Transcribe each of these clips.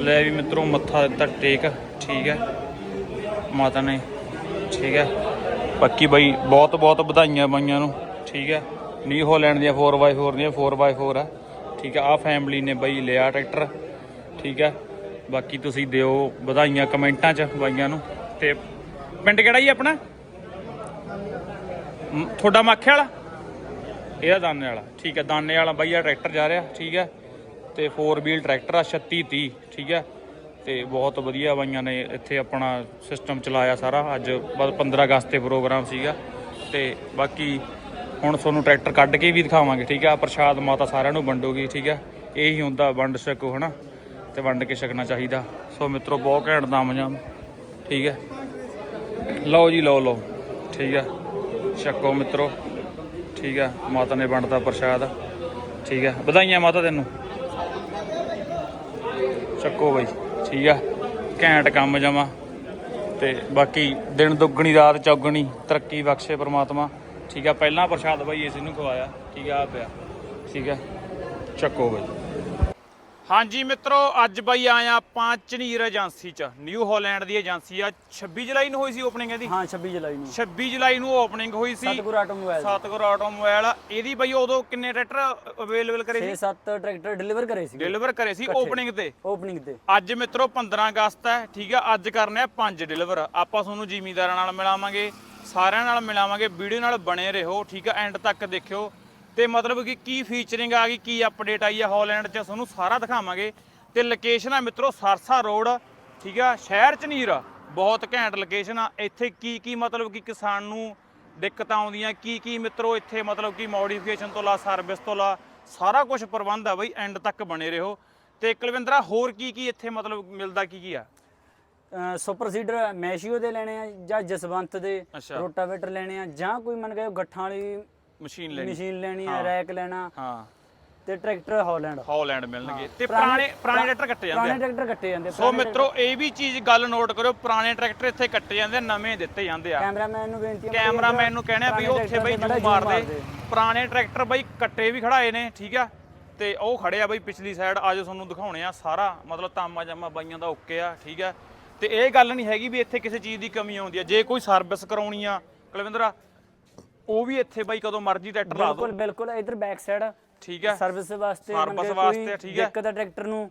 ਲੈ ਵੀ ਮਿੱਤਰੋ, ਮੱਥਾ ਦਿੱਤਾ ਟੇਕ। ਠੀਕ ਹੈ। ਮਾਤਾ ਨੇ। ਠੀਕ ਹੈ। ਬਾਕੀ ਬਾਈ, ਬਹੁਤ ਬਹੁਤ ਵਧਾਈਆਂ ਬਾਈਆਂ ਨੂੰ। ਠੀਕ ਹੈ। ਨਿਊ ਹਾਲੈਂਡ ਦੀਆਂ 4x4 ਦੀਆਂ 4x4 ਆ। ਠੀਕ ਹੈ। ਆ ਫੈਮਿਲੀ ਨੇ ਬਾਈ ਲਿਆ ਟਰੈਕਟਰ। ਠੀਕ ਹੈ। ਬਾਕੀ ਤੁਸੀਂ ਦਿਓ ਵਧਾਈਆਂ ਕਮੈਂਟਾਂ 'ਚ ਬਾਈਆਂ ਨੂੰ। ਤੇ ਪਿੰਡ ਕਿਹੜਾ ਜੀ ਆਪਣਾ? ਤੁਹਾਡਾ ਮਾਖੇ ਵਾਲਾ ਇਹਦਾ ਦਾਨੇ ਵਾਲਾ ਠੀਕ ਹੈ। ਦਾਨੇ ਵਾਲਾ ਬਾਈ ਆ ਟਰੈਕਟਰ ਜਾ ਰਿਹਾ। ਠੀਕ ਹੈ। ਤੇ 4 ਵੀਲ ਟਰੈਕਟਰ ਆ 36 30 ਠੀਕ ਹੈ? ਤੇ ਬਹੁਤ ਵਧੀਆ ਬਾਈਆਂ ਨੇ ਇੱਥੇ ਆਪਣਾ ਸਿਸਟਮ ਚਲਾਇਆ ਸਾਰਾ। ਅੱਜ ਬਸ 15 ਅਗਸਤ ਤੇ ਪ੍ਰੋਗਰਾਮ ਸੀਗਾ। ਤੇ ਬਾਕੀ ਹੁਣ ਤੁਹਾਨੂੰ ਟਰੈਕਟਰ ਕੱਢ ਕੇ ਵੀ ਦਿਖਾਵਾਂਗੇ, ਠੀਕ ਆ ਪ੍ਰਸ਼ਾਦ ਮਾਤਾ ਸਾਰਿਆਂ ਨੂੰ ਵੰਡੋਗੀ, ਠੀਕ ਹੈ? ਇਹੀ ਹੁੰਦਾ ਵੰਡ ਛਕੋ, ਹਨਾ? ਤੇ ਵੰਡ ਕੇ ਛਕਣਾ ਚਾਹੀਦਾ। ਸੋ ਮਿੱਤਰੋ, ਬਹੁਤ ਘੈਂਟ ਦਾਮ ਜਾਮ ਠੀਕ ਹੈ? ਲਓ ਜੀ, ਲਓ ਲਓ, ਠੀਕ ਹੈ? ਛਕੋ ਮਿੱਤਰੋ, ਠੀਕ ਹੈ? ਮਾਤਾ ਨੇ ਵੰਡਤਾ ਪ੍ਰਸ਼ਾਦ, ਠੀਕ ਹੈ? ਵਧਾਈਆਂ ਮਾਤਾ ਤੈਨੂੰ। ਚੱਕੋ ਬਈ, ਠੀਕ ਆ। ਘੈਂਟ ਕੰਮ ਜਮਾ। ਤੇ ਬਾਕੀ ਦਿਨ ਦੁੱਗਣੀ, ਰਾਤ ਚੌਗਣੀ, ਤਰੱਕੀ ਬਖਸ਼ੇ ਪ੍ਰਮਾਤਮਾ। ਠੀਕ ਆ, ਪਹਿਲਾਂ ਪ੍ਰਸ਼ਾਦ ਬਾਈ ਇਸ ਨੂੰ ਖਵਾਇਆ। ਠੀਕ ਆ ਆ ਪਿਆ। ਠੀਕ ਆ। ਚੱਕੋ ਬਈ। ਹਾਂਜੀ ਮਿੱਤਰੋ ਅੱਜ ਬਾਈ ਆਇਆ ਆਪਾਂ ਚਨੀਰ ਏਜੰਸੀ ਚ। ਨਿਊ ਹਾਲੈਂਡ ਦੀ ਏਜੰਸੀ ਆ। 26 ਜੁਲਾਈ ਨੂੰ ਹੋਈ ਸੀ ਓਪਨਿੰਗ ਇਹਦੀ? ਹਾਂ 26 ਜੁਲਾਈ ਨੂੰ। 26 ਜੁਲਾਈ ਨੂੰ ਓਪਨਿੰਗ ਹੋਈ ਸੀ। ਸਤਗੁਰ ਆਟੋਮੋਬਾਈਲ ਸਤਗੁਰ ਆਟੋਮੋਬਾਈਲ ਇਹਦੀ ਬਾਈ ਉਦੋਂ ਕਿੰਨੇ ਟਰੈਕਟਰ ਅਵੇਲੇਬਲ ਕਰੇ ਸੀ? 6-7 ਟਰੈਕਟਰ ਡਿਲੀਵਰ ਕਰੇ ਸੀ ਡਿਲੀਵਰ ਕਰੇ ਸੀ ਓਪਨਿੰਗ ਤੇ। ਓਪਨਿੰਗ ਤੇ। ਅੱਜ ਮਿੱਤਰੋ 15 ਅਗਸਤ ਹੈ ਠੀਕ ਹੈ ਅੱਜ ਕਰਨੇ ਆ ਪੰਜ ਡਿਲੀਵਰ ਆਪਾਂ ਤੁਹਾਨੂੰ ਜ਼ਿਮੀਂਦਾਰਾਂ ਨਾਲ ਮਿਲਾਵਾਂਗੇ ਸਾਰਿਆਂ ਨਾਲ ਮਿਲਾਵਾਂਗੇ ਵੀਡੀਓ ਨਾਲ ਬਣੇ ਰਹੋ ਠੀਕ ਹੈ ਐਂਡ ਤੱਕ ਦੇਖਿਓ। ਤੇ ਮਤਲਬ ਕਿ ਕੀ ਫੀਚਰਿੰਗ ਆ ਗਈ ਕੀ ਅਪਡੇਟ ਆਈ ਹੈ ਹਾਲੈਂਡ 'ਚ ਤੁਹਾਨੂੰ ਸਾਰਾ ਦਿਖਾਵਾਂਗੇ। ਤੇ ਲੋਕੇਸ਼ਨ ਆ ਮਿੱਤਰੋ ਸਰਸਾ ਰੋਡ ਠੀਕ ਆ ਸ਼ਹਿਰ ਚ ਨੀਰ ਬਹੁਤ ਘੈਂਟ ਲੋਕੇਸ਼ਨ ਆ। ਇੱਥੇ ਕੀ ਕੀ ਮਤਲਬ ਕਿ ਕਿਸਾਨ ਨੂੰ ਦਿੱਕਤਾਂ ਆਉਂਦੀਆਂ ਕੀ ਕੀ ਮਿੱਤਰੋ ਇੱਥੇ ਮਤਲਬ ਕਿ ਮੋਡੀਫਿਕੇਸ਼ਨ ਤੋਂ ਲਾ ਸਰਵਿਸ ਤੋਂ ਲਾ ਸਾਰਾ ਕੁਝ ਪ੍ਰਬੰਧ ਆ ਬਈ ਐਂਡ ਤੱਕ ਬਣੇ ਰਹੋ। ਤੇ ਕੁਲਵਿੰਦਰਾ ਹੋਰ ਕੀ ਕੀ ਇੱਥੇ ਮਤਲਬ ਮਿਲਦਾ ਕੀ ਕੀ ਆ? ਸੁਪਰ ਸੀਡਰ ਮੈਸ਼ੀਓ ਦੇ ਲੈਣੇ ਆ ਜਾਂ ਜਸਵੰਤ ਦੇ। ਰੋਟਾਵੇਟਰ ਲੈਣੇ ਆ ਜਾਂ ਕੋਈ ਮੰਨ ਗਏ ਗੱਠਾਂ ਵਾਲੀ ਮਸ਼ੀਨ ਲੈਣੀ। ਮਸ਼ੀਨ ਲੈਣੀ ਹਾਂ। ਰੈਕ ਲੈਣਾ। ਹਾਂ। ਤੇ ਟਰੈਕਟਰ ਹਾਲੈਂਡ। ਹਾਲੈਂਡ ਮਿਲਣਗੇ। ਤੇ ਪੁਰਾਣੇ ਪੁਰਾਣੇ ਟਰੈਕਟਰ ਕੱਟੇ ਜਾਂਦੇ ਪੁਰਾਣੇ ਟਰੈਕਟਰ ਕੱਟੇ ਜਾਂਦੇ ਸੋ ਮਿੱਤਰੋ ਇਹ ਵੀ ਚੀਜ਼ ਗੱਲ ਨੋਟ ਕਰਿਓ ਪੁਰਾਣੇ ਟਰੈਕਟਰ ਇੱਥੇ ਕੱਟੇ ਜਾਂਦੇ ਨਵੇਂ ਦਿੱਤੇ ਜਾਂਦੇ ਆ। ਕੈਮਰਾਮੈਨ ਨੂੰ ਬੇਨਤੀ ਕੈਮਰਾਮੈਨ ਨੂੰ ਕਹਿਣਾ ਵੀ ਉੱਥੇ ਬਈ ਜੂ ਤੇ ਮਾਰ ਮਾੜਾ ਦੇ zoom ਪੁਰਾਣੇ ਟਰੈਕਟਰ ਬਈ ਕੱਟੇ ਵੀ ਖੜਾਏ ਨੇ ਠੀਕ ਆ? ਤੇ ਉਹ ਖੜੇ ਆ ਬਈ ਪਿਛਲੀ ਸਾਈਡ ਆਜੋ ਤੁਹਾਨੂੰ ਦਿਖਾਉਣੇ ਆ ਸਾਰਾ ਮਤਲਬ ਤਾਮਾ ਜਾਮਾ ਬਾਈਆਂ ਦਾ ਓਕੇ ਆ ਠੀਕ ਆ? ਤੇ ਇਹ ਗੱਲ ਨਹੀਂ ਹੈਗੀ ਵੀ ਇੱਥੇ ਕਿਸੇ ਚੀਜ਼ ਦੀ ਕਮੀ ਆਉਂਦੀ ਆ। ਜੇ ਕੋਈ ਸਰਵਿਸ ਕਰਾਉਣੀ ਆ ਕੁਲਵਿੰਦਰਾ ਉਹ ਵੀ ਇੱਥੇ ਬਈ ਕਦੋਂ ਮਰਜ਼ੀ ਟਰੈਕਟਰ ਲਾ ਬਿਲਕੁਲ ਦਿਓ। ਬਿਲਕੁਲ ਇਧਰ ਬੈਕ ਸਾਈਡ ਠੀਕ ਆ ਸਰਵਿਸ ਵਾਸਤੇ ਗਏ ਵਾਸਤੇ, ਠੀਕ ਹੈ। ਦਿੱਕਤ ਆ ਟਰੈਕਟਰ ਨੂੰ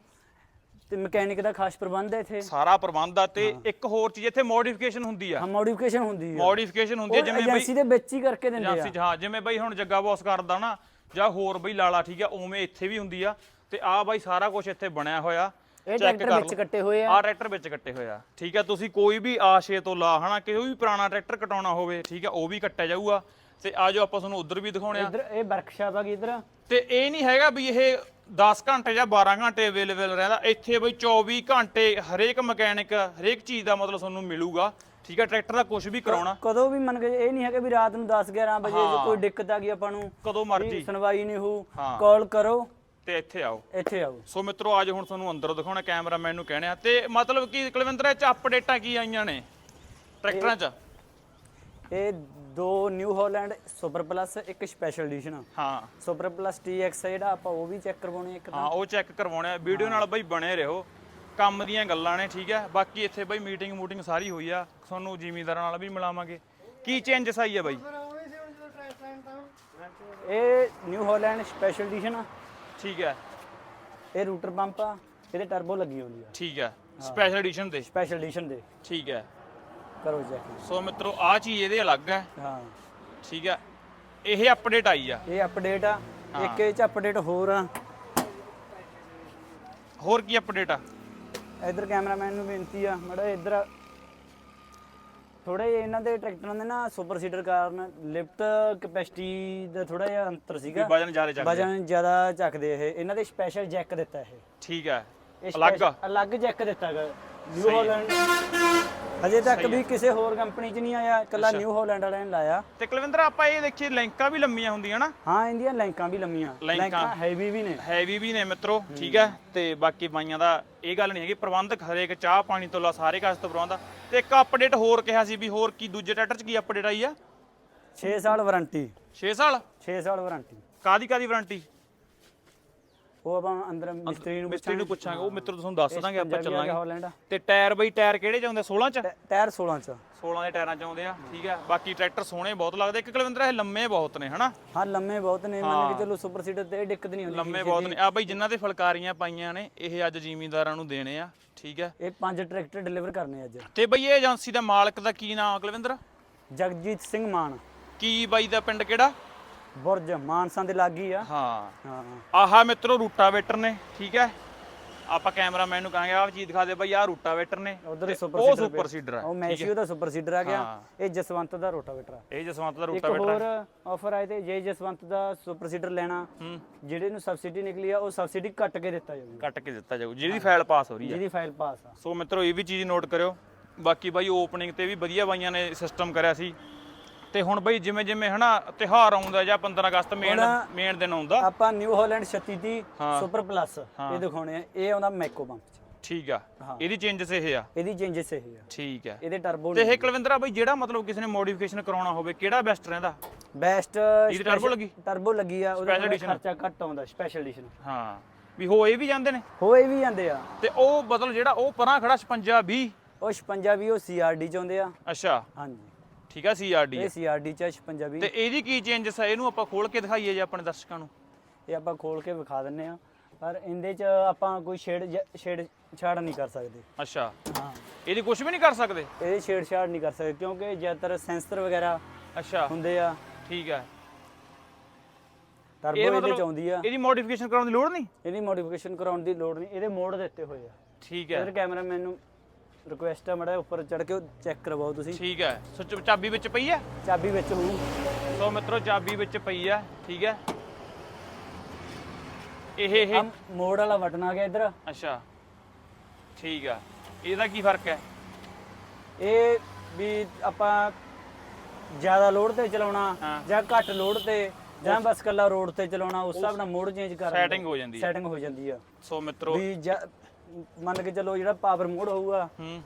ਤੇ ਮਕੈਨਿਕ ਦਾ ਖਾਸ ਪ੍ਰਬੰਧ ਹੈ ਇੱਥੇ। ਸਾਰਾ ਪ੍ਰਬੰਧ ਆ ਤੇ ਇੱਕ ਹੋਰ ਚੀਜ਼ ਇੱਥੇ ਮੋਡੀਫਿਕੇਸ਼ਨ ਹੁੰਦੀ ਆ। ਹਾਂ ਮੋਡੀਫਿਕੇਸ਼ਨ ਹੁੰਦੀ ਹੈ ਮੋਡੀਫਿਕੇਸ਼ਨ ਹੁੰਦੀ ਆ ਉਹ ਜਿਵੇਂ ਬਈ ਏਜੰਸੀ ਦੇ ਵਿੱਚ ਹੀ ਕਰਕੇ ਦਿੰਦੇ ਏਜੰਸੀ ਆ। ਚ ਹਾਂ ਜਿਵੇਂ ਬਈ ਹੁਣ ਜੱਗਾ ਬੌਸ ਕਰਦਾ ਨਾ ਜਾਂ ਹੋਰ ਬਈ ਲਾਲਾ ਠੀਕ ਆ ਉਵੇਂ ਇੱਥੇ ਵੀ ਹੁੰਦੀ ਆ। ਤੇ ਆ ਬਾਈ ਸਾਰਾ ਕੁਝ ਇੱਥੇ ਬਣਿਆ ਹੋਇਆ। ਇਹ ਟਰੈਕਟਰ ਵਿੱਚ। ਕੱਟੇ ਹੋਏ ਆ। ਆਹ ਟਰੈਕਟਰ ਵਿੱਚ ਕੱਟੇ ਹੋਇਆ ਠੀਕ ਹੈ ਤੁਸੀਂ ਕੋਈ ਵੀ ਆਸ਼ੇ ਤੋਂ ਲਾ ਹਨਾ ਕੋਈ ਵੀ ਪੁਰਾਣਾ ਟਰੈਕਟਰ ਕਟਾਉਣਾ ਹੋਵੇ ਠੀਕ ਹੈ ਉਹ ਵੀ ਕੱਟਿਆ ਜਾਊਗਾ। ਤੇ ਆਜੋ ਆਪਾਂ ਤੁਹਾਨੂੰ ਉਧਰ ਵੀ ਦਿਖਾਉਣੇ ਆ। ਇਧਰ ਇਹ ਵਰਕਸ਼ਾਪ ਆ ਗਈ ਇਧਰ। ਤੇ ਇਹ ਨਹੀਂ ਹੈਗਾ ਵੀ ਇਹ 10 ਘੰਟੇ ਜਾਂ 12 ਘੰਟੇ ਅਵੇਲੇਬਲ ਰਹਿੰਦਾ। ਇੱਥੇ ਬਈ 24 ਘੰਟੇ ਹਰੇਕ ਮਕੈਨਿਕ ਹਰੇਕ ਚੀਜ਼ ਦਾ ਮਤਲਬ ਤੁਹਾਨੂੰ ਮਿਲੂਗਾ। ਠੀਕ ਹੈ ਟਰੈਕਟਰ ਦਾ ਕੁਝ ਵੀ ਕਰਾਉਣਾ। ਕਦੋਂ ਵੀ ਮੰਨ ਕੇ ਇਹ ਨਹੀਂ ਹੈ ਕਿ ਵੀ ਰਾਤ ਨੂੰ 10 11 ਵਜੇ ਜੇ ਕੋਈ ਦਿੱਕਤ ਆ ਗਈ ਆਪਾਂ ਨੂੰ ਕਦੋਂ ਮਰਜ਼ੀ। ਸੁਣਵਾਈ ਨਹੀਂ ਹੋਊ ਹਾਂ। ਕਾਲ ਕਰੋ। ਤੇ ਇੱਥੇ ਆਓ। ਇੱਥੇ ਆਓ। ਸੋ ਮਿੱਤਰੋ ਅੱਜ ਹੁਣ ਤੁਹਾਨੂੰ ਅੰਦਰ ਦਿਖਾਉਣਾ ਕੈਮਰਾਮੈਨ ਨੂੰ ਕਹਿਣਾ ਤੇ ਮਤਲਬ ਕਿ ਕੁਲਵਿੰਦਰ ਚ ਅਪਡੇਟਾਂ ਕੀ ਆਈਆਂ ਨੇ? ਟਰੈਕਟਰਾਂ ਚ? ਇਹ ਦੋ ਨਿਊ ਹਾਲੈਂਡ ਸੁਪਰ ਪਲੱਸ ਇੱਕ ਸਪੈਸ਼ਲ ਐਡੀਸ਼ਨ ਹਾਂ। ਸੁਪਰ ਪਲੱਸ TX ਆ ਜਿਹੜਾ ਆਪਾਂ ਉਹ ਵੀ ਚੈੱਕ ਕਰਵਾਉਣੇ ਇੱਕ ਤਾਂ। ਹਾਂ ਉਹ ਚੈੱਕ ਕਰਵਾਉਣਾ ਵੀਡੀਓ ਨਾਲ ਬਈ ਬਣੇ ਰਹੋ। ਕੰਮ ਦੀਆਂ ਗੱਲਾਂ ਨੇ ਠੀਕ ਹੈ। ਬਾਕੀ ਇੱਥੇ ਬਈ ਮੀਟਿੰਗ ਮੂਟਿੰਗ ਸਾਰੀ ਹੋਈ ਆ। ਤੁਹਾਨੂੰ ਜ਼ਿਮੀਂਦਾਰਾਂ ਨਾਲ ਵੀ ਮਿਲਾਵਾਂਗੇ। ਕੀ ਚੇਂਜਸ ਆਈ ਆ ਬਈ? ਇਹ ਨਿਊ ਹਾਲੈਂਡ ਸਪੈਸ਼ਲ ਐਡੀਸ਼ਨ ਆ। ਠੀਕ ਹੈ। ਇਹ ਰੂਟਰ ਪੰਪ ਆ। ਇਹਦੇ ਟਰਬੋ ਲੱਗੀ ਹੁੰਦੀ ਆ। ਠੀਕ ਹੈ। ਸਪੈਸ਼ਲ ਐਡੀਸ਼ਨ ਦੇ। ਸਪੈਸ਼ਲ ਐਡੀਸ਼ਨ ਦੇ। ਠੀਕ ਹੈ। ਕਰੋ ਚੈੱਕ ਸੋ ਮਿੱਤਰੋ ਆ ਚੀਜ਼ ਇਹਦੇ ਅਲੱਗ ਹੈ। ਹਾਂ। ਠੀਕ ਹੈ। ਇਹ ਅਪਡੇਟ ਆਈ ਆ। ਇਹ ਅਪਡੇਟ ਆ। ਇੱਕ ਇਹ ਚ ਅਪਡੇਟ ਹੋਰ ਆ। ਹੋਰ ਕੀ ਅਪਡੇਟ ਆ? ਇਧਰ ਕੈਮਰਾਮੈਨ ਨੂੰ ਬੇਨਤੀ ਆ ਮੜਾ ਇਧਰ ਥੋੜੇ ਇਹਨਾਂ ਦੇ ਟਰੈਕਟਰਾਂ ਦੇ ਨਾ ਸੁਪਰ ਸੀਡਰ ਕਾਰਨ ਲਿਫਟ ਕਪੈਸਿਟੀ ਦਾ ਥੋੜਾ ਜਿਹਾ ਅੰਤਰ ਸੀਗਾ। ਵਜਨ ਜ਼ਿਆਦਾ ਚੱਕਦੇ ਵਜਨ ਜ਼ਿਆਦਾ ਚੱਕਦੇ ਇਹ। ਇਹਨਾਂ ਦੇ ਸਪੈਸ਼ਲ ਜੈਕ ਦਿੱਤਾ ਇਹ। ਠੀਕ ਹੈ। ਅਲੱਗ ਅਲੱਗ ਜੈਕ ਦਿੱਤਾ ਹੈਗਾ ਨਿਊ ਹਾਲੈਂਡ ਹਜੇ ਤੱਕ ਵੀ ਕਿਸੇ ਹੋਰ ਕੰਪਨੀ 'ਚ ਨਹੀਂ ਆਇਆ ਇਕੱਲਾ ਨਿਊ ਹਾਲੈਂਡ ਵਾਲਿਆਂ ਨੇ ਲਾਇਆ। ਤੇ ਕੁਲਵਿੰਦਰ ਆਪਾਂ ਇਹ ਦੇਖੀਏ ਲਿੰਕਾਂ ਵੀ ਲੰਮੀਆਂ ਹੁੰਦੀਆਂ ਨਾ? ਹਾਂ ਇਹਦੀਆਂ ਲਾਈਕਾਂ ਵੀ ਲੰਮੀਆਂ। ਲਾਈਕਾਂ ਹੈਵੀ ਵੀ ਨੇ। ਹੈਵੀ ਵੀ ਨੇ ਮਿੱਤਰੋ ਠੀਕ ਹੈ। ਤੇ ਬਾਕੀ ਬਾਈਆਂ ਦਾ ਇਹ ਗੱਲ ਨਹੀਂ ਹੈਗੀ ਪ੍ਰਬੰਧਕ ਹਰੇਕ ਚਾਹ ਪਾਣੀ ਤੋਂ ਲਾ ਸਾਰੇ ਕਾਸ ਤੋਂ ਪ੍ਰਬੰਧ ਤੇ ਇੱਕ ਅਪਡੇਟ ਹੋਰ ਕਿਹਾ ਸੀ ਵੀ ਹੋਰ ਕੀ ਦੂਜੇ ਟਰੈਕਟਰ 'ਚ ਕੀ ਅਪਡੇਟ ਆਈ ਆ? 6 ਸਾਲ ਵਾਰੰਟੀ। 6 ਸਾਲ? 6 ਸਾਲ ਵਾਰੰਟੀ। ਕਾਦੀ ਕਾਦੀ ਵਾਰੰਟੀ? ਉਹ ਆਪਾਂ ਅੰਦਰ ਮਿਸਤਰੀ ਨੂੰ ਮਿਸਤਰੀ ਨੂੰ ਪੁੱਛਾਂਗੇ। ਉਹ ਮਿੱਤਰ ਤੁਹਾਨੂੰ ਦੱਸ ਦਾਂਗੇ ਆਪਾਂ ਆ ਚੱਲਾਂਗੇ। ਆ। ਤੇ ਟਾਇਰ ਬਈ ਟਾਇਰ ਕਿਹੜੇ ਚ ਆਉਂਦੇ 16 ਚ ਟਾਇਰ 16 ਚ। 16 ਦੇ ਟਾਇਰਾਂ ਚ ਆਉਂਦੇ ਆ ਠੀਕ ਹੈ ਬਾਕੀ ਟਰੈਕਟਰ ਸੋਹਣੇ ਬਹੁਤ ਲੱਗਦੇ। ਇੱਕ ਕੁਲਵਿੰਦਰ ਇਹ ਲੰਮੇ ਬਹੁਤ ਨੇ ਹਨਾ? ਹਾਂ ਲੰਮੇ ਬਹੁਤ ਨੇ। ਮੰਨ ਕੇ ਚਲੋ ਸੁਪਰ ਸੀਡਰ ਤੇ ਦਿੱਕਤ ਨਹੀਂ ਹੁੰਦੀ ਲੰਮੇ ਬਹੁਤ ਨੇ। ਆ ਬਈ ਜਿਨ੍ਹਾਂ ਦੇ ਫਲਕਾਰੀਆਂ ਪਾਈਆਂ ਨੇ ਇਹ ਅੱਜ ਜ਼ਿਮੀਂਦਾਰਾਂ ਨੂੰ ਦੇਣੇ ਆ ਠੀਕ ਹੈ ਇਹ ਪੰਜ ਟਰੈਕਟਰ ਡਿਲੀਵਰ ਕਰਨੇ ਅੱਜ। ਤੇ ਬਈ ਇਹ ਏਜੰਸੀ ਦਾ ਮਾਲਕ ਦਾ ਕੀ ਨਾਮ ਆ ਕੁਲਵਿੰਦਰ? ਜਗਜੀਤ ਸਿੰਘ ਮਾਨ। ਕੀ ਬਾਈ ਦਾ ਪਿੰਡ ਕਿਹੜਾ? ਬੁਰਜ ਮਾਨਸਾਂ ਦੇ ਲਾਗੀ ਆ। ਹਾਂ। ਹਾਂ। ਆਹਾ ਮਿੱਤਰੋ ਰੂਟਾਵੇਟਰ ਨੇ ਠੀਕ ਹੈ? ਆਪਾਂ ਕੈਮਰਾਮੈਨ ਨੂੰ ਕਹਾਂਗੇ ਆਹ ਚੀਜ਼ ਦਿਖਾ ਦੇ ਬਈ ਆਹ ਰੂਟਾਵੇਟਰ ਨੇ। ਉਧਰ ਸੁਪਰ ਉਹ ਸੀਡਰ ਸੁਪਰ ਸੀਡਰ ਉਹ ਮੈਸ਼ੀਓ ਦਾ ਸੁਪਰ ਸੀਡਰ ਆ ਗਿਆ। ਇਹ ਜਸਵੰਤ ਦਾ ਰੋਟਾਵੇਟਰ ਆ। ਇਹ ਜਸਵੰਤ ਦਾ ਇੱਕ ਰੂਟਾਵੇਟਰ ਹੋਰ ਆਫਰ ਆਏ ਤੇ ਜੇ ਜਸਵੰਤ ਦਾ ਸੁਪਰ ਸੀਡਰ ਲੈਣਾ ਹੂੰ। ਜਿਹੜੇ ਨੂੰ ਸਬਸਿਡੀ ਨਿਕਲੀ ਆ ਉਹ ਸਬਸਿਡੀ ਕੱਟ ਕੇ ਦਿੱਤਾ ਜਾਊਗਾ। ਕੱਟ ਕੇ ਦਿੱਤਾ ਜਾਊ ਜਿਹਦੀ ਫਾਈਲ ਪਾਸ ਹੋ ਰਹੀ ਹੈ ਜਿਹਦੀ ਫਾਈਲ ਪਾਸ ਆ। ਸੋ ਮਿੱਤਰੋ ਇਹ ਵੀ ਚੀਜ਼ ਨੋਟ ਕਰਿਓ। ਬਾਕੀ ਬਾਈ ਓਪਨਿੰਗ ਤੇ ਵੀ ਵਧੀਆ ਬਾਈਆਂ ਨੇ ਸਿਸਟਮ ਕਰਿਆ ਸੀ। ਤੇ ਹੁਣ ਬਈ ਜਿਵੇਂ ਜਿਵੇਂ ਹਨਾ ਤਿਹਾਰ ਆਉਂਦਾ ਜਾਂ 15 ਅਗਸਤ ਮੇਨ ਮੇਨ ਦਿਨ ਆਉਂਦਾ। ਆਪਾਂ ਨਿਊ ਹਾਲੈਂਡ 36 ਦੀ ਹਾਂ। ਸੁਪਰ ਪਲੱਸ ਇਹ ਦਿਖਾਉਣੇ ਆ। ਇਹ ਆਉਂਦਾ ਮੈਕੋ ਪੰਪ ਚ। ਠੀਕ ਆ। ਹਾਂ। ਇਹਦੀ ਚੇਂਜਸ ਇਹ ਆ। ਇਹਦੀ ਚੇਂਜਸ ਇਹ ਆ। ਠੀਕ ਆ। ਇਹਦੇ ਟਰਬੋ ਤੇ ਇਹ ਕੁਲਵਿੰਦਰਾ ਬਈ ਜਿਹੜਾ ਮਤਲਬ ਕਿਸੇ ਨੇ ਮੋਡੀਫਿਕੇਸ਼ਨ ਕਰਾਉਣਾ ਹੋਵੇ ਕਿਹੜਾ ਬੈਸਟ ਰਹਿੰਦਾ? ਬੈਸਟ ਇਹਦੀ turbo ਲੱਗੀ? ਟਰਬੋ ਲੱਗੀ ਆ ਉਹਦਾ Special ਥੋੜ੍ਹਾ edition? ਖਰਚਾ ਘੱਟ ਆਉਂਦਾ ਸਪੈਸ਼ਲ ਐਡੀਸ਼ਨ ਹਾਂ। ਵੀ ਹੋਏ ਵੀ ਜਾਂਦੇ ਨੇ? ਹੋਏ ਵੀ ਜਾਂਦੇ ਆ। ਤੇ ਉਹ ਮਤਲਬ ਜਿਹੜਾ ਉਹ ਪਰਾਂ ਖੜਾ 56 20 ਉਹ 56 ਵੀ ਉਹ ਸੀਆਰਡੀ ਚ ਆਉਂਦੇ ਆ। ਅੱਛਾ। ਹਾਂਜੀ। ਠੀਕ ਆ ਸੀਆਰਡੀ ਇਹ ਸੀਆਰਡੀ ਚ 56 ਵੀ ਤੇ ਇਹਦੀ ਕੀ ਚੇਂਜਸ ਆ? ਇਹਨੂੰ ਆਪਾਂ ਖੋਲ ਕੇ ਦਿਖਾਈਏ ਜੇ ਆਪਣੇ ਦਰਸ਼ਕਾਂ ਨੂੰ। ਇਹ ਆਪਾਂ ਖੋਲ ਕੇ ਵਿਖਾ ਦਿੰਨੇ ਆ। ਪਰ ਇਹਦੇ ਚ ਆਪਾਂ ਕੋਈ ਛੇੜ ਛੇੜ ਛਾੜ ਨਹੀਂ ਕਰ ਸਕਦੇ। ਅੱਛਾ। ਹਾਂ। ਇਹਦੀ ਕੁਝ ਵੀ ਨਹੀਂ ਕਰ ਸਕਦੇ? ਇਹਦੇ ਛੇੜ ਛਾੜ ਨਹੀਂ ਕਰ ਸਕਦੇ ਕਿਉਂਕਿ ਜ਼ਿਆਦਾਤਰ ਸੈਂਸਰ ਵਗੈਰਾ ਅੱਛਾ। ਹੁੰਦੇ ਆ। ਠੀਕ ਆ। ਟਰਬੋ ਇਹ ਇਹਦੇ ਚ ਆਉਂਦੀ ਆ। ਇਹਦੀ ਮੋਡੀਫਿਕੇਸ਼ਨ ਕਰਾਉਣ ਦੀ ਲੋੜ ਨਹੀਂ? ਇਹਦੀ ਮੋਡੀਫਿਕੇਸ਼ਨ ਕਰਾਉਣ ਦੀ ਲੋੜ ਨਹੀਂ। ਇਹਦੇ ਮੋਡ ਦਿੱਤੇ ਹੋਏ ਆ। ਠੀਕ ਹੈ ਇਧਰ ਕੈਮਰਾਮੈਨ ਨੂੰ ਰਿਕੁਐਸਟ ਆ ਮੜਾ ਉੱਪਰ ਚੜ ਕੇ ਚੈੱਕ ਕਰਵਾਓ ਤੁਸੀਂ। ਠੀਕ ਹੈ। ਸੋ ਚ- ਚਾਬੀ ਵਿੱਚ ਪਈ ਹੈ? ਚਾਬੀ ਵਿੱਚ ਹੋਊ। ਸੋ ਮਿੱਤਰੋ ਚਾਬੀ ਵਿੱਚ ਪਈ ਹੈ ਠੀਕ ਹੈ। ਇਹ ਇਹ ਆ ਮੋਡ ਵਾਲਾ ਬਟਨ ਆ ਗਿਆ ਇਧਰ। ਅੱਛਾ। ਠੀਕ ਆ। ਇਹਦਾ ਕੀ ਫ਼ਰਕ ਹੈ? ਇਹ ਵੀ ਆਪਾਂ ਜ਼ਿਆਦਾ ਲੋਡ ਤੇ ਚਲਾਉਣਾ। ਜਾਂ ਘੱਟ ਲੋਡ ਤੇ ਜਾਂ ਬਸ ਕੱਲਾ ਰੋਡ ਤੇ ਚਲਾਉਣਾ ਉਸ ਹਿਸਾਬ ਨਾਲ ਮੋਡ ਚੇਂਜ ਕਰ ਸੈਟਿੰਗ ਹੋ ਜਾਂਦੀ ਹੈ। ਸੈਟਿੰਗ ਹੋ ਜਾਂਦੀ ਆ। ਸੋ ਮਿੱਤਰੋ ਵੀ ਜਾਂ- ਮੰਨ ਕੇ ਚੱਲੋ ਜਿਹੜਾ ਪਾਵਰ ਮੋਡ ਹੋਊਗਾ ਹੂੰ।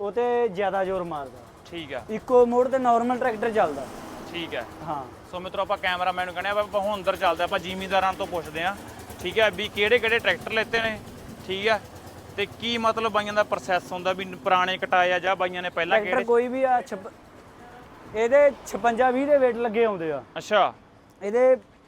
ਉਹ ਤੇ ਜ਼ਿਆਦਾ ਜ਼ੋਰ ਮਾਰਦਾ। ਠੀਕ ਆ। ਇਕੋ ਮੋਡ ਤੇ ਨਾਰਮਲ ਟਰੈਕਟਰ ਚੱਲਦਾ। ਠੀਕ ਹੈ ਹਾਂ। ਸੋ ਮਿੱਤਰੋ ਆਪਾਂ ਕੈਮਰਾਮੈਨ ਨੂੰ ਕਹਿੰਦੇ ਆ ਆਪਾਂ ਹੁਣ ਅੰਦਰ ਚੱਲਦੇ ਆ, ਆਪਾਂ ਜ਼ਿਮੀਂਦਾਰਾਂ ਤੋਂ ਪੁੱਛਦੇ ਆ ਠੀਕ ਹੈ ਵੀ ਕਿਹੜੇ ਕਿਹੜੇ ਟਰੈਕਟਰ ਲੈਤੇ ਨੇ ਠੀਕ ਹੈ ਤੇ ਕੀ ਮਤਲਬ ਬਾਈਆਂ ਦਾ ਪ੍ਰੋਸੈਸ ਹੁੰਦਾ ਵੀ ਪੁਰਾਣੇ ਕਟਾਏ ਆ ਜਾਂ ਬਾਈਆਂ ਨੇ ਪਹਿਲਾਂ ਕਿਹੜੇ ਕੋਈ ਵੀ ਆ ਇਹਦੇ 56 20 ਦੇ weight ਲੱਗੇ ਆਉਂਦੇ ਆ। ਅੱਛਾ। ਇਹਦੇ